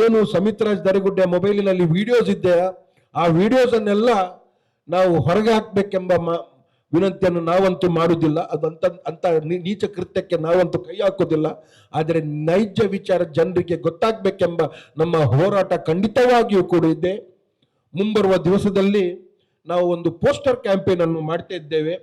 ಏನು ಸಮಿತ್ರಾಜ್ ದರಗುಡ್ಡೆ ಮೊಬೈಲಿನಲ್ಲಿ ವಿಡಿಯೋಸ್ ಇದೆಯಾ? ಆ ವಿಡಿಯೋಸ್ ಅನ್ನೆಲ್ಲ ನಾವು ಹೊರಗೆ ಹಾಕ್ಬೇಕೆಂಬ ವಿನಂತಿಯನ್ನು ನಾವಂತೂ ಮಾಡುವುದಿಲ್ಲ. ಅದಂತ, ಅಂತ ನೀಚ ಕೃತ್ಯಕ್ಕೆ ನಾವಂತೂ ಕೈ ಹಾಕೋದಿಲ್ಲ ಆದರೆ ನೈಜ ವಿಚಾರ ಜನರಿಗೆ ಗೊತ್ತಾಗಬೇಕೆಂಬ ನಮ್ಮ ಹೋರಾಟ ಖಂಡಿತವಾಗಿಯೂ ಕೂಡ ಇದೆ. ಮುಂಬರುವ ದಿವಸದಲ್ಲಿ ನಾವು ಒಂದು ಪೋಸ್ಟರ್ ಕ್ಯಾಂಪೇನ್ ಅನ್ನು ಮಾಡ್ತಾ ಇದ್ದೇವೆ.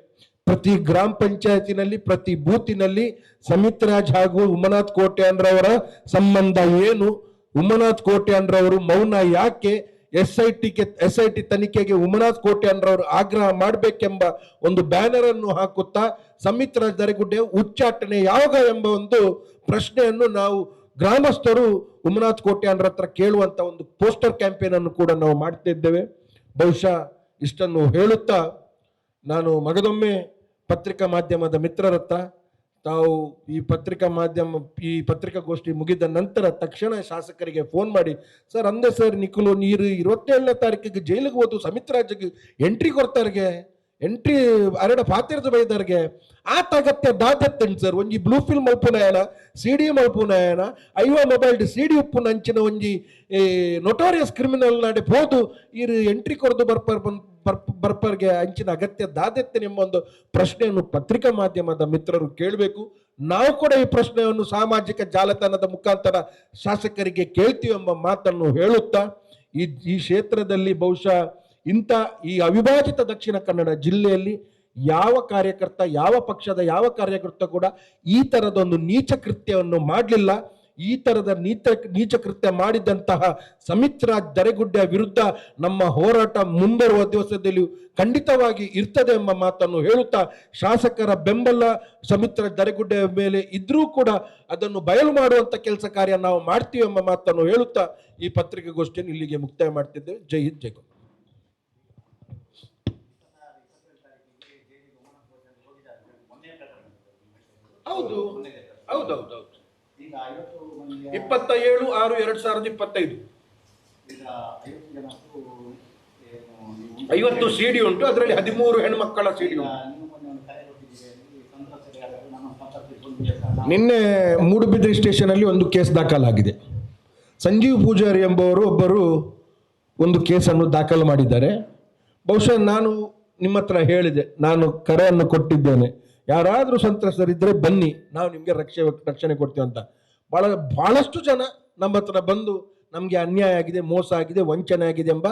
ಪ್ರತಿ ಗ್ರಾಮ ಪಂಚಾಯತಿನಲ್ಲಿ, ಪ್ರತಿ ಬೂತಿನಲ್ಲಿ ಸಮಿತ್ರಾಜ್ ಹಾಗೂ ಉಮನಾಥ್ ಅಂದ್ರವರ ಸಂಬಂಧ ಏನು? ಉಮನಾಥ್ ಅಂದ್ರವರು ಮೌನ ಯಾಕೆ? ಎಸ್ ಐ ಟಿಗೆ ಎಸ್ ಐ ಟಿ ತನಿಖೆಗೆ ಉಮನಾಥ್ ಕೋಟ್ಯಾನ್ರವರು ಆಗ್ರಹ ಮಾಡಬೇಕೆಂಬ ಒಂದು ಬ್ಯಾನರ್ ಅನ್ನು ಹಾಕುತ್ತಾ ಸಮಿತ್ರ ದರೆಗುಡ್ಡೆ ಉಚ್ಚಾಟನೆ ಯಾವಾಗ ಎಂಬ ಒಂದು ಪ್ರಶ್ನೆಯನ್ನು ನಾವು ಗ್ರಾಮಸ್ಥರು ಉಮನಾಥ್ ಕೋಟ್ಯಾನ್ರ ಹತ್ರ ಕೇಳುವಂತ ಒಂದು ಪೋಸ್ಟರ್ ಕ್ಯಾಂಪೇನ್ ಅನ್ನು ಕೂಡ ನಾವು ಮಾಡ್ತಿದ್ದೇವೆ ಬಹುಶಃ ಇಷ್ಟನ್ನು ಹೇಳುತ್ತಾ ನಾನು ಮಗದೊಮ್ಮೆ ಪತ್ರಿಕಾ ಮಾಧ್ಯಮದ ಮಿತ್ರರ ಹತ್ರ ತಾವು ಈ ಪತ್ರಿಕಾ ಮಾಧ್ಯಮ, ಈ ಪತ್ರಿಕಾಗೋಷ್ಠಿ ಮುಗಿದ ನಂತರ ತಕ್ಷಣ ಶಾಸಕರಿಗೆ ಫೋನ್ ಮಾಡಿ, ಸರ್, ಅಂದೆ ಸರ್, ನಿಖಲು, ನೀರು ಇರುವತ್ತೇಳನೇ ತಾರೀಕಿಗೆ ಜೈಲಿಗೆ ಹೋದು ಸಮಿತ್ ರಾಜ್ಯಕ್ಕೆ ಎಂಟ್ರಿ ಕೊಡ್ತಾರ್ಗೆ ಎಂಟ್ರಿ ಅರಡ ಪಾತಿರ್ದು ಬೈದರ್ಗೆ. ಆತಾಗತ್ತೆ ದಾದತ್ತಂಡ್ ಸರ್, ಒಂಜಿ ಬ್ಲೂ ಫಿಲ್ಮ್ ಅಲ್ಪುನಾಯನ ಸಿ ಡಿ ಮಲ್ಪುನಾಯನ ಐವ ಮೊಬೈಲ್ ಸಿ ಡಿ ಉಪ್ಪು ನಂಚಿನ ಒಂಜಿ ನೊಟೋರಿಯಸ್ ಕ್ರಿಮಿನಲ್ ನಾಡೆ ಹೋದು, ಇರು ಎಂಟ್ರಿ ಕೊರದು ಬರ್ಪರ್ ಬಂದ್ ಬರ್ಪರ್ಗೆ ಅಂಚಿನ ಅಗತ್ಯ ದಾದೆತ್ತೆ ನಿಮ್ಮ ಒಂದು ಪ್ರಶ್ನೆಯನ್ನು ಪತ್ರಿಕಾ ಮಾಧ್ಯಮದ ಮಿತ್ರರು ಕೇಳಬೇಕು. ನಾವು ಕೂಡ ಈ ಪ್ರಶ್ನೆಯನ್ನು ಸಾಮಾಜಿಕ ಜಾಲತಾಣದ ಮುಖಾಂತರ ಶಾಸಕರಿಗೆ ಕೇಳ್ತೀವಿ ಎಂಬ ಮಾತನ್ನು ಹೇಳುತ್ತಾ, ಈ ಈ ಕ್ಷೇತ್ರದಲ್ಲಿ ಬಹುಶಃ ಇಂಥ ಈ ಅವಿಭಾಜಿತ ದಕ್ಷಿಣ ಕನ್ನಡ ಜಿಲ್ಲೆಯಲ್ಲಿ ಯಾವ ಕಾರ್ಯಕರ್ತ, ಯಾವ ಪಕ್ಷದ ಯಾವ ಕಾರ್ಯಕರ್ತ ಕೂಡ ಈ ತರದೊಂದು ನೀಚ ಕೃತ್ಯವನ್ನು ಮಾಡಲಿಲ್ಲ. ಈ ತರದ ನೀಚ ನೀಚ ಕೃತ್ಯ ಮಾಡಿದಂತಹ ಸಮಿತ್ರ ದರೆಗುಡ್ಡ ವಿರುದ್ಧ ನಮ್ಮ ಹೋರಾಟ ಮುಂಬರುವ ದಿವಸದಲ್ಲಿ ಖಂಡಿತವಾಗಿ ಇರ್ತದೆ ಎಂಬ ಮಾತನ್ನು ಹೇಳುತ್ತಾ ಶಾಸಕರ ಬೆಂಬಲ ಸಮಿತ್ರ ದರೆಗುಡ್ಡೆಯ ಮೇಲೆ ಇದ್ರೂ ಕೂಡ ಅದನ್ನು ಬಯಲು ಮಾಡುವಂತ ಕೆಲಸ ಕಾರ್ಯ ನಾವು ಮಾಡ್ತೀವಿ ಎಂಬ ಮಾತನ್ನು ಹೇಳುತ್ತಾ ಈ ಪತ್ರಿಕಾಗೋಷ್ಠಿಯನ್ನು ಇಲ್ಲಿಗೆ ಮುಕ್ತಾಯ ಮಾಡ್ತಿದ್ದೇವೆ. ಜೈ ಹಿಂದ್ ಜೈ ಗೋ ಹೌದು ಹೌದೌದು ಹೌದು ಈಗ ಐವತ್ತು ಮಂದಿಯ ಇಪ್ಪತ್ತ ಏಳು ಆರು ಎರಡ್ ಸಾವಿರದ ಇಪ್ಪತ್ತೈದು. ಐವತ್ತು ಸಿ ಸಿಡಿ ಉಂಟು ಅದರಲ್ಲಿ ಹದಿಮೂರು ಹೆಣ್ಮಕ್ಕಳ ಸಿ ಡಿ ನಿನ್ನೆ ಮೂಡುಬಿದ್ರಿ ಸ್ಟೇಷನ್ ಅಲ್ಲಿ ಒಂದು ಕೇಸ್ ದಾಖಲಾಗಿದೆ. ಸಂಜೀವ್ ಪೂಜಾರಿ ಎಂಬವರು ಒಬ್ಬರು ಒಂದು ಕೇಸನ್ನು ದಾಖಲು ಮಾಡಿದ್ದಾರೆ. ಬಹುಶಃ ನಾನು ನಿಮ್ಮ ಹತ್ರ ಹೇಳಿದೆ ನಾನು ಕರೆಯನ್ನು ಕೊಟ್ಟಿದ್ದೇನೆ. ಯಾರಾದರೂ ಸಂತ್ರಸ್ತರಿದ್ದರೆ ಬನ್ನಿ ನಾವು ನಿಮಗೆ ರಕ್ಷೆ ರಕ್ಷಣೆ ಕೊಡ್ತೀವಿ ಅಂತ. ಭಾಳ ಭಾಳಷ್ಟು ಜನ ನಮ್ಮ ಹತ್ರ ಬಂದು ನಮಗೆ ಅನ್ಯಾಯ ಆಗಿದೆ, ಮೋಸ ಆಗಿದೆ, ವಂಚನೆ ಆಗಿದೆ ಎಂಬ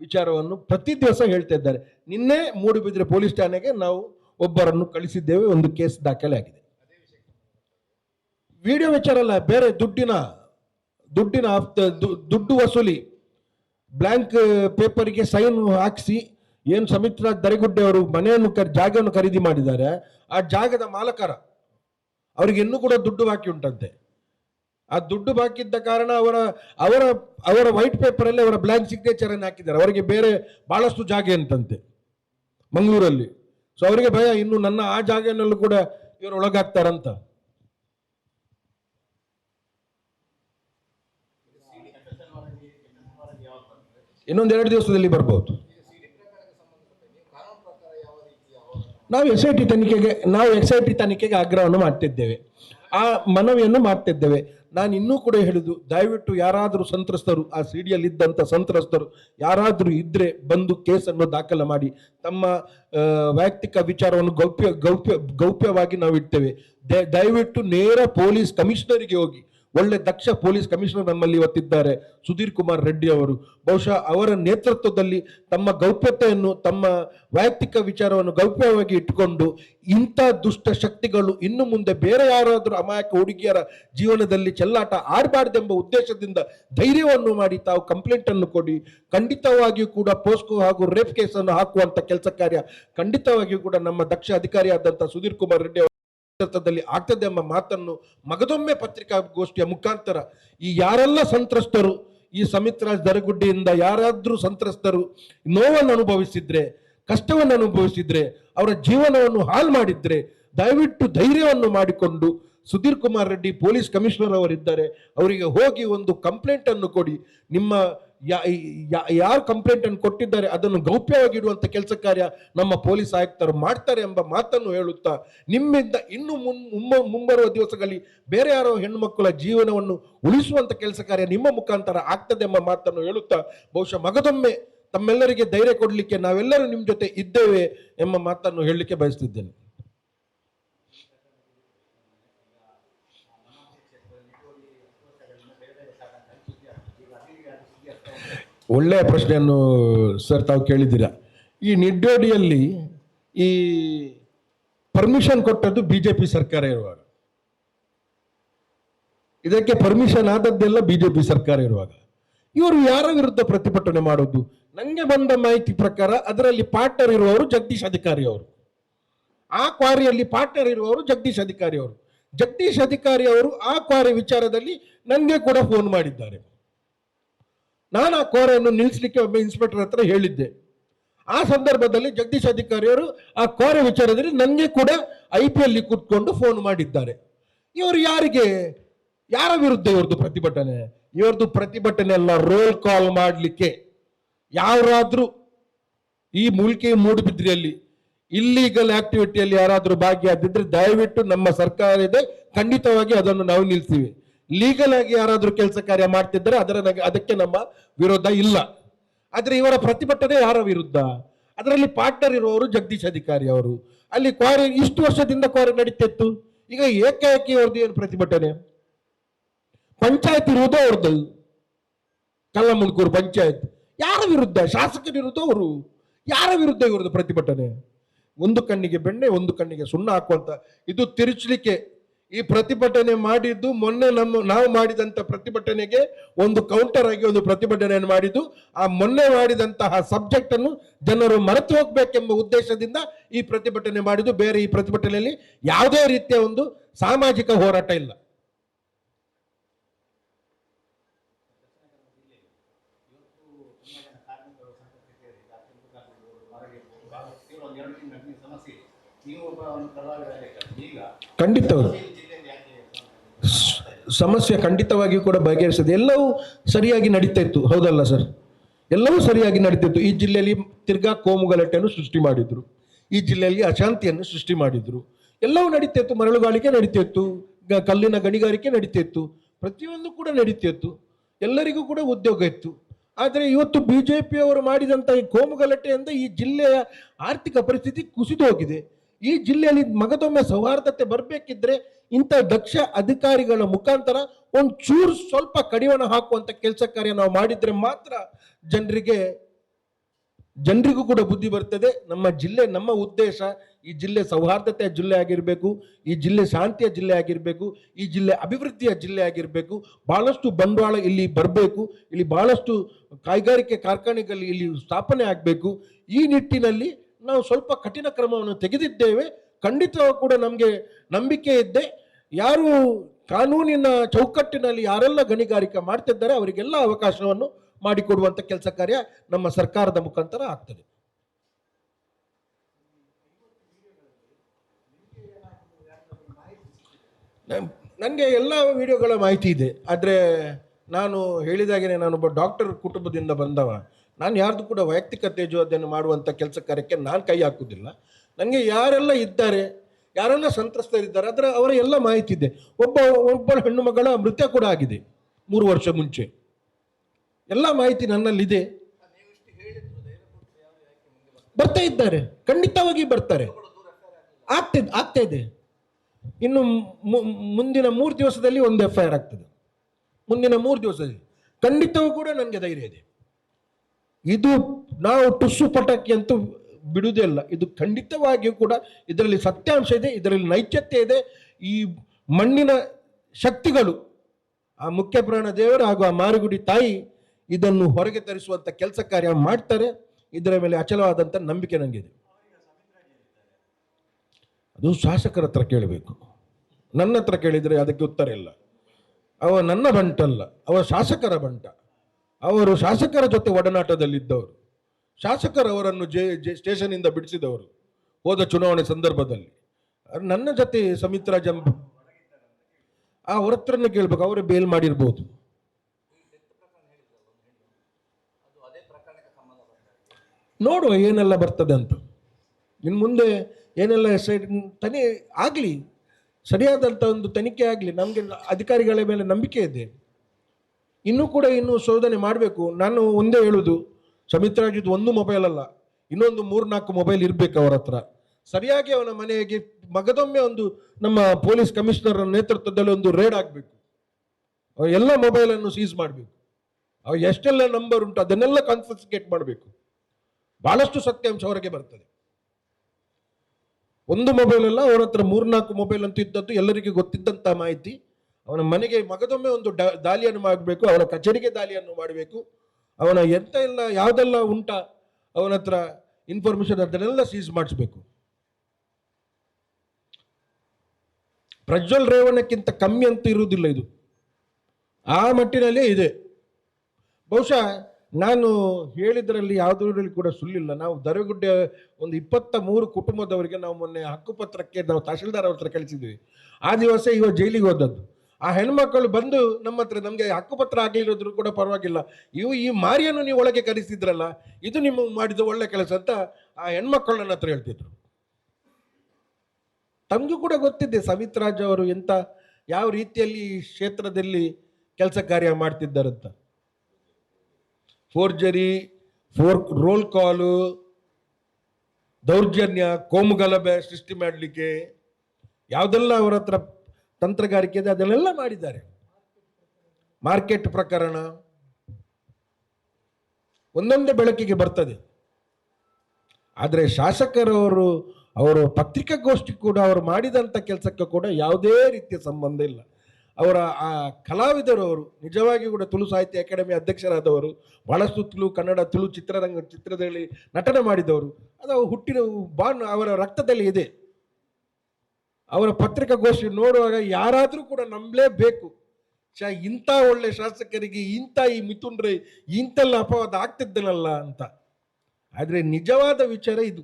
ವಿಚಾರವನ್ನು ಪ್ರತಿ ದಿವಸ ಹೇಳ್ತಾ ಇದ್ದಾರೆ. ನಿನ್ನೆ ಮೂಡುಬಿದಿರೆ ಪೊಲೀಸ್ ಠಾಣೆಗೆ ನಾವು ಒಬ್ಬರನ್ನು ಕಳಿಸಿದ್ದೇವೆ, ಒಂದು ಕೇಸ್ ದಾಖಲೆ ಆಗಿದೆ ವಿಡಿಯೋ ವಿಚಾರ ಅಲ್ಲ, ಬೇರೆ ದುಡ್ಡಿನ ದುಡ್ಡಿನ ದುಡ್ಡು ವಸೂಲಿ ಬ್ಲ್ಯಾಂಕ್ ಪೇಪರ್ಗೆ ಸೈನ್ ಹಾಕಿಸಿ ಏನು ಸಮಿತ್ರ ದರಿಗುಡ್ಡೆ ಅವರು ಮನೆಯನ್ನು ಜಾಗವನ್ನು ಖರೀದಿ ಮಾಡಿದ್ದಾರೆ, ಆ ಜಾಗದ ಮಾಲಕರ, ಅವ್ರಿಗೆ ಇನ್ನೂ ಕೂಡ ದುಡ್ಡು ಬಾಕಿ ಉಂಟಂತೆ. ಆ ದುಡ್ಡು ಬಾಕಿ ಇದ್ದ ಕಾರಣ ಅವರ ಅವರ ಅವರ ವೈಟ್ ಪೇಪರಲ್ಲಿ ಅವರ ಬ್ಲ್ಯಾಂಕ್ ಸಿಗ್ನೇಚರ್ ಅನ್ನು ಹಾಕಿದ್ದಾರೆ. ಅವರಿಗೆ ಬೇರೆ ಬಹಳಷ್ಟು ಜಾಗ ಅಂತಂತೆ. ಮಂಗಳೂರಲ್ಲಿ. ಸೊ ಅವರಿಗೆ ಭಯ, ಇನ್ನು ನನ್ನ ಆ ಜಾಗನಲ್ಲೂ ಕೂಡ ಇವರು ಒಳಗಾಗ್ತಾರಂತ. ಇನ್ನೊಂದು ಎರಡು ದಿವಸದಲ್ಲಿ ಬರ್ಬೋದು. ನಾವು ಎಸ್ ಐ ಟಿ ತನಿಖೆಗೆ, ನಾವು ಎಸ್ ಐ ಟಿ ತನಿಖೆಗೆ ಆಗ್ರಹವನ್ನು ಮಾಡ್ತಿದ್ದೇವೆ. ಆ ಮನವಿಯನ್ನು ಮಾಡ್ತಿದ್ದೇವೆ. ನಾನು ಇನ್ನೂ ಕೂಡ ಹೇಳಿದ್ದು, ದಯವಿಟ್ಟು ಯಾರಾದರೂ ಸಂತ್ರಸ್ತರು, ಆ ಸಿಡಿಯಲ್ಲಿ ಇದ್ದಂಥ ಸಂತ್ರಸ್ತರು ಯಾರಾದರೂ ಇದ್ದರೆ ಬಂದು ಕೇಸನ್ನು ದಾಖಲೆ ಮಾಡಿ. ತಮ್ಮ ವೈಯಕ್ತಿಕ ವಿಚಾರವನ್ನು ಗೌಪ್ಯ ಗೌಪ್ಯ, ಗೌಪ್ಯವಾಗಿ ನಾವು ಇಡ್ತೇವೆ ದಯವಿಟ್ಟು ನೇರ ಪೊಲೀಸ್ ಕಮಿಷನರಿಗೆ ಹೋಗಿ ಒಳ್ಳೆ ದಕ್ಷ ಪೊಲೀಸ್ ಕಮಿಷನರ್ ನಮ್ಮಲ್ಲಿ ಇವತ್ತಿದ್ದಾರೆ. ಸುಧೀರ್ ಕುಮಾರ್ ರೆಡ್ಡಿ ಅವರು. ಬಹುಶಃ ಅವರ ನೇತೃತ್ವದಲ್ಲಿ ತಮ್ಮ ಗೌಪ್ಯತೆಯನ್ನು, ತಮ್ಮ ವೈಯಕ್ತಿಕ ವಿಚಾರವನ್ನು ಗೌಪ್ಯವಾಗಿ ಇಟ್ಟುಕೊಂಡು ಇಂಥ ದುಷ್ಟ ಶಕ್ತಿಗಳು ಇನ್ನು ಮುಂದೆ ಬೇರೆ ಯಾರಾದರೂ ಅಮಾಯಕ ಹುಡುಗಿಯರ ಜೀವನದಲ್ಲಿ ಚೆಲ್ಲಾಟ ಆಡಬಾರ್ದೆಂಬ ಉದ್ದೇಶದಿಂದ ಧೈರ್ಯವನ್ನು ಮಾಡಿ ತಾವು ಕಂಪ್ಲೇಂಟ್ ಅನ್ನು ಕೊಡಿ. ಖಂಡಿತವಾಗಿಯೂ ಕೂಡ ಪೋಸ್ಕೋ ಹಾಗೂ ರೇಪ್ ಕೇಸನ್ನು ಹಾಕುವಂತ ಕೆಲಸ ಕಾರ್ಯ ಖಂಡಿತವಾಗಿಯೂ ಕೂಡ ನಮ್ಮ ದಕ್ಷ ಅಧಿಕಾರಿಯಾದಂಥ ಸುಧೀರ್ ಕುಮಾರ್ ರೆಡ್ಡಿ ನೇತೃತ್ವದಲ್ಲಿ ಆಗ್ತದೆ ಎಂಬ ಮಾತನ್ನು ಮಗದೊಮ್ಮೆ ಪತ್ರಿಕಾಗೋಷ್ಠಿಯ ಮುಖಾಂತರ ಈ ಯಾರೆಲ್ಲ ಸಂತ್ರಸ್ತರು, ಈ ಸಮಿತ್ರಾಜ್ ದರಗುಡ್ಡಿಯಿಂದ ಯಾರಾದರೂ ಸಂತ್ರಸ್ತರು ನೋವನ್ನು ಅನುಭವಿಸಿದ್ರೆ, ಕಷ್ಟವನ್ನು ಅನುಭವಿಸಿದ್ರೆ, ಅವರ ಜೀವನವನ್ನು ಹಾಳು ಮಾಡಿದ್ರೆ, ದಯವಿಟ್ಟು ಧೈರ್ಯವನ್ನು ಮಾಡಿಕೊಂಡು ಸುಧೀರ್ ಕುಮಾರ್ ರೆಡ್ಡಿ ಪೊಲೀಸ್ ಕಮಿಷನರ್ ಅವರಿದ್ದಾರೆ, ಅವರಿಗೆ ಹೋಗಿ ಒಂದು ಕಂಪ್ಲೇಂಟ್ ಅನ್ನು ಕೊಡಿ. ನಿಮ್ಮ ಯಾರು ಕಂಪ್ಲೇಂಟ್ ಅನ್ನು ಕೊಟ್ಟಿದ್ದಾರೆ, ಅದನ್ನು ಗೌಪ್ಯವಾಗಿ ಇಡುವಂತ ಕೆಲಸ ಕಾರ್ಯ ನಮ್ಮ ಪೊಲೀಸ್ ಆಯುಕ್ತರು ಮಾಡ್ತಾರೆ ಎಂಬ ಮಾತನ್ನು ಹೇಳುತ್ತಾ, ನಿಮ್ಮಿಂದ ಇನ್ನು ಮುಂಬರುವ ದಿವಸಗಳಲ್ಲಿ ಬೇರೆ ಯಾರೋ ಹೆಣ್ಣುಮಕ್ಕಳ ಜೀವನವನ್ನು ಉಳಿಸುವಂತ ಕೆಲಸ ಕಾರ್ಯ ನಿಮ್ಮ ಮುಖಾಂತರ ಆಗ್ತದೆ ಎಂಬ ಮಾತನ್ನು ಹೇಳುತ್ತಾ, ಬಹುಶಃ ಮಗದೊಮ್ಮೆ ತಮ್ಮೆಲ್ಲರಿಗೆ ಧೈರ್ಯ ಕೊಡಲಿಕ್ಕೆ ನಾವೆಲ್ಲರೂ ನಿಮ್ಮ ಜೊತೆ ಇದ್ದೇವೆ ಎಂಬ ಮಾತನ್ನು ಹೇಳಲಿಕ್ಕೆ ಬಯಸ್ತಿದ್ದೇನೆ. ಒಳ್ಳೆಯ ಪ್ರಶ್ನೆಯನ್ನು ಸರ್ ತಾವು ಕೇಳಿದ್ದೀರಾ? ಈ ನಿಡ್ಡೋಡಿಯಲ್ಲಿ ಈ ಪರ್ಮಿಷನ್ ಕೊಟ್ಟದ್ದು ಬಿಜೆಪಿ ಸರ್ಕಾರ ಇರುವಾಗ. ಇದಕ್ಕೆ ಪರ್ಮಿಷನ್ ಆದದ್ದೆಲ್ಲ ಬಿಜೆಪಿ ಸರ್ಕಾರ ಇರುವಾಗ. ಇವರು ಯಾರ ವಿರುದ್ಧ ಪ್ರತಿಭಟನೆ ಮಾಡೋದು? ನಂಗೆ ಬಂದ ಮಾಹಿತಿ ಪ್ರಕಾರ ಅದರಲ್ಲಿ ಪಾರ್ಟ್ನರ್ ಇರುವವರು ಜಗದೀಶ್ ಅಧಿಕಾರಿ ಅವರು. ಆ ಕ್ವಾರಿಯಲ್ಲಿ ಪಾರ್ಟ್ನರ್ ಇರುವವರು ಜಗದೀಶ್ ಅಧಿಕಾರಿ ಅವರು. ಜಗದೀಶ್ ಅಧಿಕಾರಿ ಅವರು ಆ ಕ್ವಾರಿ ವಿಚಾರದಲ್ಲಿ ನನಗೆ ಕೂಡ ಫೋನ್ ಮಾಡಿದ್ದಾರೆ. ನಾನು ಆ ಕೋರೆಯನ್ನು ನಿಲ್ಲಿಸಲಿಕ್ಕೆ ಒಬ್ಬ ಇನ್ಸ್ಪೆಕ್ಟರ್ ಹತ್ರ ಹೇಳಿದ್ದೆ. ಆ ಸಂದರ್ಭದಲ್ಲಿ ಜಗದೀಶ್ ಅಧಿಕಾರಿಯವರು ಆ ಕೋರೆ ವಿಚಾರದಲ್ಲಿ ನನಗೆ ಕೂಡ ಐ ಪಿ ಎಲ್ಲಿ ಕೂತ್ಕೊಂಡು ಫೋನ್ ಮಾಡಿದ್ದಾರೆ. ಇವರು ಯಾರಿಗೆ? ಯಾರ ವಿರುದ್ಧ ಇವ್ರದ್ದು ಪ್ರತಿಭಟನೆ? ಇವ್ರದ್ದು ಪ್ರತಿಭಟನೆ ಎಲ್ಲ ರೋಲ್ ಕಾಲ್ ಮಾಡಲಿಕ್ಕೆ. ಯಾರಾದರೂ ಈ ಮೂಲಿಕೆ ಮೂಡುಬಿದ್ರಿಯಲ್ಲಿ ಇಲ್ಲೀಗಲ್ ಆಕ್ಟಿವಿಟಿಯಲ್ಲಿ ಯಾರಾದರೂ ಭಾಗಿಯಾಗಿದ್ರೆ ದಯವಿಟ್ಟು ನಮ್ಮ ಸರ್ಕಾರ ಇದೆ ಖಂಡಿತವಾಗಿ ಅದನ್ನು ನಾವು ನಿಲ್ಸ್ತೀವಿ ಲೀಗಲ್ ಆಗಿ ಯಾರಾದರೂ ಕೆಲಸ ಕಾರ್ಯ ಮಾಡ್ತಿದ್ದರೆ, ಅದರ ಅದಕ್ಕೆ ನಮ್ಮ ವಿರೋಧ ಇಲ್ಲ. ಆದರೆ ಇವರ ಪ್ರತಿಭಟನೆ ಯಾರ ವಿರುದ್ಧ? ಅದರಲ್ಲಿ ಪಾರ್ಟ್ನರ್ ಇರುವವರು ಜಗದೀಶ್ ಅಧಿಕಾರಿ ಅವರು. ಅಲ್ಲಿ ಕ್ವಾರಿ ಇಷ್ಟು ವರ್ಷದಿಂದ ಕ್ವಾರಿ ನಡೀತಿತ್ತು. ಈಗ ಏಕಾಏಕಿ ಅವ್ರದ್ದು ಏನು ಪ್ರತಿಭಟನೆ? ಪಂಚಾಯತ್ ಇರುವುದು ಅವ್ರದ್ದು ಕಲ್ಲಮುಲ್ಕೂರು ಪಂಚಾಯತ್. ಯಾರ ವಿರುದ್ಧ? ಶಾಸಕರ ವಿರುದ್ಧ ಅವರು. ಯಾರ ವಿರುದ್ಧ ಇವ್ರದ್ದು ಪ್ರತಿಭಟನೆ? ಒಂದು ಕಣ್ಣಿಗೆ ಬೆಣ್ಣೆ, ಒಂದು ಕಣ್ಣಿಗೆ ಸುಣ್ಣ ಹಾಕುವಂತ ಇದು ತಿರುಚಲಿಕ್ಕೆ ಈ ಪ್ರತಿಭಟನೆ ಮಾಡಿದ್ದು ಮೊನ್ನೆ ನಮ್ಮ ನಾವು ಮಾಡಿದಂತ ಪ್ರತಿಭಟನೆಗೆ ಒಂದು ಕೌಂಟರ್ ಆಗಿ ಒಂದು ಪ್ರತಿಭಟನೆಯನ್ನು ಮಾಡಿದ್ದು. ಆ ಮೊನ್ನೆ ಮಾಡಿದಂತಹ ಸಬ್ಜೆಕ್ಟ್ ಅನ್ನು ಜನರು ಮರೆತು ಹೋಗ್ಬೇಕೆಂಬ ಉದ್ದೇಶದಿಂದ ಈ ಪ್ರತಿಭಟನೆ ಮಾಡಿದ್ದು. ಬೇರೆ ಈ ಪ್ರತಿಭಟನೆಯಲ್ಲಿ ಯಾವುದೇ ರೀತಿಯ ಒಂದು ಸಾಮಾಜಿಕ ಹೋರಾಟ ಇಲ್ಲ. ಸಮಸ್ಯೆ ಖಂಡಿತ ಸಮಸ್ಯೆ ಖಂಡಿತವಾಗಿಯೂ ಕೂಡ ಬಗೆಹರಿಸಿದೆ. ಎಲ್ಲವೂ ಸರಿಯಾಗಿ ನಡೀತಾ ಇತ್ತು. ಹೌದಲ್ಲ ಸರ್? ಎಲ್ಲವೂ ಸರಿಯಾಗಿ ನಡೀತಿತ್ತು ಈ ಜಿಲ್ಲೆಯಲ್ಲಿ ತಿರ್ಗಾ ಕೋಮು ಗಲಾಟೆಯನ್ನು ಸೃಷ್ಟಿ ಮಾಡಿದ್ರು. ಈ ಜಿಲ್ಲೆಯಲ್ಲಿ ಅಶಾಂತಿಯನ್ನು ಸೃಷ್ಟಿ ಮಾಡಿದ್ರು. ಎಲ್ಲವೂ ನಡೀತಾ ಇತ್ತು. ಮರಳುಗಾಳಿಕೆ ನಡೀತಾ ಇತ್ತು. ಕಲ್ಲಿನ ಗಣಿಗಾರಿಕೆ ನಡೀತಾ ಇತ್ತು. ಪ್ರತಿಯೊಂದು ಕೂಡ ನಡೀತಾ ಇತ್ತು. ಎಲ್ಲರಿಗೂ ಕೂಡ ಉದ್ಯೋಗ ಇತ್ತು. ಆದರೆ ಇವತ್ತು ಬಿ ಜೆ ಪಿಯವರು ಮಾಡಿದಂಥ ಈ ಕೋಮು ಈ ಜಿಲ್ಲೆಯ ಆರ್ಥಿಕ ಪರಿಸ್ಥಿತಿ ಕುಸಿದು ಹೋಗಿದೆ. ಈ ಜಿಲ್ಲೆಯಲ್ಲಿ ಮಗದೊಮ್ಮೆ ಸೌಹಾರ್ದತೆ ಬರಬೇಕಿದ್ರೆ ಇಂಥ ದಕ್ಷ ಅಧಿಕಾರಿಗಳ ಮುಖಾಂತರ ಒಂದು ಚೂರು ಸ್ವಲ್ಪ ಕಡಿವಾಣ ಹಾಕುವಂಥ ಕೆಲಸ ಕಾರ್ಯ ನಾವು ಮಾಡಿದ್ರೆ ಮಾತ್ರ ಜನರಿಗೆ, ಜನರಿಗೂ ಕೂಡ ಬುದ್ಧಿ ಬರ್ತದೆ. ನಮ್ಮ ಜಿಲ್ಲೆ, ನಮ್ಮ ಉದ್ದೇಶ ಈ ಜಿಲ್ಲೆ ಸೌಹಾರ್ದತೆಯ ಜಿಲ್ಲೆ ಆಗಿರಬೇಕು, ಈ ಜಿಲ್ಲೆ ಶಾಂತಿಯ ಜಿಲ್ಲೆ ಆಗಿರಬೇಕು, ಈ ಜಿಲ್ಲೆ ಅಭಿವೃದ್ಧಿಯ ಜಿಲ್ಲೆ ಆಗಿರಬೇಕು. ಬಹಳಷ್ಟು ಬಂಡವಾಳ ಇಲ್ಲಿ ಬರಬೇಕು, ಇಲ್ಲಿ ಬಹಳಷ್ಟು ಕೈಗಾರಿಕೆ ಕಾರ್ಖಾನೆಗಳು ಇಲ್ಲಿ ಸ್ಥಾಪನೆ ಆಗಬೇಕು. ಈ ನಿಟ್ಟಿನಲ್ಲಿ ನಾವು ಸ್ವಲ್ಪ ಕಠಿಣ ಕ್ರಮವನ್ನು ತೆಗೆದಿದ್ದೇವೆ. ಖಂಡಿತ ಕೂಡ ನಮಗೆ ನಂಬಿಕೆ ಇದ್ದೆ. ಯಾರು ಕಾನೂನಿನ ಚೌಕಟ್ಟಿನಲ್ಲಿ ಯಾರೆಲ್ಲ ಗಣಿಗಾರಿಕೆ ಮಾಡ್ತಿದ್ದಾರೆ ಅವರಿಗೆಲ್ಲ ಅವಕಾಶವನ್ನು ಮಾಡಿಕೊಡುವಂತ ಕೆಲಸ ಕಾರ್ಯ ನಮ್ಮ ಸರ್ಕಾರದ ಮುಖಾಂತರ ಆಗ್ತದೆ. ನನಗೆ ಎಲ್ಲ ವಿಡಿಯೋಗಳ ಮಾಹಿತಿ ಇದೆ. ಆದರೆ ನಾನು ಹೇಳಿದಾಗೇನೆ ನಾನೊಬ್ಬ ಡಾಕ್ಟರ್ ಕುಟುಂಬದಿಂದ ಬಂದವ. ನಾನು ಯಾರ್ದು ಕೂಡ ವೈಯಕ್ತಿಕ ತೇಜೋವಧೆಯನ್ನು ಮಾಡುವಂಥ ಕೆಲಸ ಕಾರ್ಯಕ್ಕೆ ನಾನು ಕೈ ಹಾಕುವುದಿಲ್ಲ ನನಗೆ ಯಾರೆಲ್ಲ ಇದ್ದಾರೆ, ಯಾರೆಲ್ಲ ಸಂತ್ರಸ್ತರಿದ್ದಾರೆ, ಅದರ ಅವರ ಎಲ್ಲ ಮಾಹಿತಿ ಇದೆ. ಒಬ್ಬ ಒಬ್ಬ ಹೆಣ್ಣು ಮಗಳ ಮೃತ್ಯ ಕೂಡ ಆಗಿದೆ ಮೂರು ವರ್ಷ ಮುಂಚೆ. ಎಲ್ಲ ಮಾಹಿತಿ ನನ್ನಲ್ಲಿದೆ. ಬರ್ತಾ ಇದ್ದಾರೆ, ಖಂಡಿತವಾಗಿ ಬರ್ತಾರೆ. ಆಗ್ತಾ ಆಗ್ತಾ ಇದೆ. ಇನ್ನು ಮುಂದಿನ ಮೂರು ದಿವಸದಲ್ಲಿ ಒಂದು ಎಫ್ ಐ ಆಗ್ತದೆ. ಮುಂದಿನ ಮೂರು ದಿವಸದಲ್ಲಿ. ಖಂಡಿತವೂ ಕೂಡ ನನಗೆ ಧೈರ್ಯ ಇದೆ. ಇದು ನಾವು ಟುಸ್ಸು ಪಟಾಕಿ ಅಂತೂ ಬಿಡುವುದೇ ಇಲ್ಲ. ಇದು ಖಂಡಿತವಾಗಿಯೂ ಕೂಡ ಇದರಲ್ಲಿ ಸತ್ಯಾಂಶ ಇದೆ, ಇದರಲ್ಲಿ ನೈಜತೆ ಇದೆ. ಈ ಮಣ್ಣಿನ ಶಕ್ತಿಗಳು, ಆ ಮುಖ್ಯ ಪ್ರಾಣ ದೇವರು ಹಾಗೂ ಆ ಮಾರುಗುಡಿ ತಾಯಿ ಇದನ್ನು ಹೊರಗೆ ತರಿಸುವಂತ ಕೆಲಸ ಕಾರ್ಯ ಮಾಡ್ತಾರೆ. ಇದರ ಮೇಲೆ ಅಚಲವಾದಂಥ ನಂಬಿಕೆ ನನಗಿದೆ ಅದು ಶಾಸಕರ ಹತ್ರ ಕೇಳಬೇಕು. ನನ್ನ ಹತ್ರ ಕೇಳಿದರೆ ಅದಕ್ಕೆ ಉತ್ತರ ಇಲ್ಲ. ಅವ ನನ್ನ ಬಂಟಲ್ಲ, ಅವ ಶಾಸಕರ ಬಂಟ. ಅವರು ಶಾಸಕರ ಜೊತೆ ಒಡನಾಟದಲ್ಲಿದ್ದವರು. ಶಾಸಕರವರನ್ನು ಜೆ ಜೆ ಸ್ಟೇಷನಿಂದ ಬಿಡಿಸಿದವರು ಹೋದ ಚುನಾವಣೆ ಸಂದರ್ಭದಲ್ಲಿ. ನನ್ನ ಜೊತೆ ಸಮಿತ್ರಾ ಜಂಬ ಆ ಅವ್ರ ಹತ್ರನೇ ಕೇಳ್ಬೇಕು, ಅವರೇ ಬೇಲ್ ಮಾಡಿರ್ಬೋದು. ನೋಡುವ ಏನೆಲ್ಲ ಬರ್ತದೆ ಅಂತ. ಇನ್ನು ಮುಂದೆ ಏನೆಲ್ಲ ತನಿ ಆಗಲಿ ಸರಿಯಾದಂಥ ಒಂದು ತನಿಖೆ ಆಗಲಿ, ನಮಗೆ ಅಧಿಕಾರಿಗಳ ಮೇಲೆ ನಂಬಿಕೆ ಇದೆ. ಇನ್ನೂ ಕೂಡ ಇನ್ನೂ ಶೋಧನೆ ಮಾಡಬೇಕು. ನಾನು ಒಂದೇ ಹೇಳುದು ಸಮಿತ್ರಾಜಿದ್ದು ಒಂದು ಮೊಬೈಲ್ ಅಲ್ಲ, ಇನ್ನೊಂದು ಮೂರ್ನಾಲ್ಕು ಮೊಬೈಲ್ ಇರಬೇಕು ಅವರ ಹತ್ರ. ಸರಿಯಾಗಿ ಅವನ ಮನೆಗೆ ಮಗದೊಮ್ಮೆ ಒಂದು ನಮ್ಮ ಪೊಲೀಸ್ ಕಮಿಷನರ್ ನೇತೃತ್ವದಲ್ಲಿ ಒಂದು ರೇಡ್ ಆಗಬೇಕು. ಎಲ್ಲ ಮೊಬೈಲನ್ನು ಸೀಸ್ ಮಾಡಬೇಕು. ಅವ ಎಷ್ಟೆಲ್ಲ ನಂಬರ್ ಉಂಟು, ಅದನ್ನೆಲ್ಲ ಕಾನ್ಫಿಸ್ಕೇಟ್ ಮಾಡಬೇಕು. ಬಹಳಷ್ಟು ಸತ್ಯಾಂಶ ಹೊರಗೆ ಬರ್ತದೆ. ಒಂದು ಮೊಬೈಲ್ ಅಲ್ಲ, ಅವರ ಹತ್ರ ಮೂರ್ನಾಲ್ಕು ಮೊಬೈಲ್ ಅಂತ ಇದ್ದದ್ದು ಎಲ್ಲರಿಗೂ ಗೊತ್ತಿದ್ದಂಥ ಮಾಹಿತಿ. ಅವನ ಮನೆಗೆ ಮಗದೊಮ್ಮೆ ಒಂದು ದಾಳಿಯನ್ನು ಮಾಡಬೇಕು, ಅವನ ಕಚೇರಿಗೆ ದಾಲಿಯನ್ನು ಮಾಡಬೇಕು. ಅವನ ಎಂತ ಎಲ್ಲ, ಯಾವುದೆಲ್ಲ ಉಂಟ, ಅವನ ಹತ್ರ ಇನ್ಫಾರ್ಮೇಶನ್ ಅದನ್ನೆಲ್ಲ ಸೀಸ್ ಮಾಡಿಸ್ಬೇಕು. ಪ್ರಜ್ವಲ್ ರೇವಣಕ್ಕಿಂತ ಕಮ್ಮಿ ಅಂತ ಇರುವುದಿಲ್ಲ ಇದು. ಆ ಮಟ್ಟಿನಲ್ಲಿ ಇದೆ. ಬಹುಶಃ ನಾನು ಹೇಳಿದ್ರಲ್ಲಿ ಯಾವುದರಲ್ಲಿ ಕೂಡ ಸುಳ್ಳಿಲ್ಲ. ನಾವು ದರಗುಡ್ಡೆ ಒಂದು ಇಪ್ಪತ್ತ ಮೂರು ಕುಟುಂಬದವರಿಗೆ ನಾವು ಮೊನ್ನೆ ಹಕ್ಕುಪತ್ರಕ್ಕೆ ನಾವು ತಹಶೀಲ್ದಾರ್ ಅವ್ರ ಹತ್ರ ಕಳಿಸಿದ್ವಿ. ಆ ದಿವಸ ಇವ ಜೈಲಿಗೆ ಹೋದದ್ದು. ಆ ಹೆಣ್ಮಕ್ಕಳು ಬಂದು ನಮ್ಮ ಹತ್ರ ನಮಗೆ ಹಕ್ಕುಪತ್ರ ಆಗಲಿರೋದ್ರು ಕೂಡ ಪರವಾಗಿಲ್ಲ. ಇವು ಈ ಮಾರಿಯನ್ನು ನೀವು ಒಳಗೆ ಕರೆಸಿದ್ರಲ್ಲ, ಇದು ನಿಮ್ಮ ಮಾಡಿದ ಒಳ್ಳೆ ಕೆಲಸ ಅಂತ ಆ ಹೆಣ್ಮಕ್ಕಳು ನನ್ನ ಹತ್ರ ಹೇಳ್ತಿದ್ರು. ತಮಗೂ ಕೂಡ ಗೊತ್ತಿದೆ ಸವಿತ್ರಾಜ್ ಅವರು ಎಂತ, ಯಾವ ರೀತಿಯಲ್ಲಿ ಈ ಕ್ಷೇತ್ರದಲ್ಲಿ ಕೆಲಸ ಕಾರ್ಯ ಮಾಡ್ತಿದ್ದಾರಂತ. ಫೋರ್ಜರಿ, ಫೋರ್ ರೋಲ್ ಕಾಲು, ದೌರ್ಜನ್ಯ, ಕೋಮುಗಲಭೆ ಸೃಷ್ಟಿ ಮಾಡಲಿಕ್ಕೆ, ಯಾವುದೆಲ್ಲ ಅವರ ಹತ್ರ ತಂತ್ರಗಾರಿಕೆ ಇದೆ ಅದನ್ನೆಲ್ಲ ಮಾಡಿದ್ದಾರೆ. ಮಾರ್ಕೆಟ್ ಪ್ರಕರಣ ಒಂದೊಂದೇ ಬೆಳಕಿಗೆ ಬರ್ತದೆ. ಆದರೆ ಶಾಸಕರವರು ಅವರು ಪತ್ರಿಕಾಗೋಷ್ಠಿ ಕೂಡ ಅವರು ಮಾಡಿದಂಥ ಕೆಲಸಕ್ಕೆ ಕೂಡ ಯಾವುದೇ ರೀತಿಯ ಸಂಬಂಧ ಇಲ್ಲ. ಅವರ ಆ ಕಲಾವಿದರು ಅವರು, ನಿಜವಾಗಿ ಕೂಡ ತುಳು ಸಾಹಿತ್ಯ ಅಕಾಡೆಮಿ ಅಧ್ಯಕ್ಷರಾದವರು, ಬಹಳಷ್ಟು ತುಳು ಕನ್ನಡ, ತುಳು ಚಿತ್ರರಂಗ ಚಿತ್ರದಲ್ಲಿ ನಟನೆ ಮಾಡಿದವರು, ಅದು ಹುಟ್ಟಿನ ಬಾನ್ ಅವರ ರಕ್ತದಲ್ಲಿ ಇದೆ. ಅವರ ಪತ್ರಿಕಾಗೋಷ್ಠಿ ನೋಡುವಾಗ ಯಾರಾದರೂ ಕೂಡ ನಂಬಲೇಬೇಕು. ಶ ಇಂಥ ಒಳ್ಳೆ ಶಾಸಕರಿಗೆ ಇಂಥ ಈ ಮಿಥುನ್ ರೈ ಇಂಥೆಲ್ಲ ಅಪವಾದ ಆಗ್ತಿದ್ದನಲ್ಲ ಅಂತ. ಆದರೆ ನಿಜವಾದ ವಿಚಾರ ಇದು.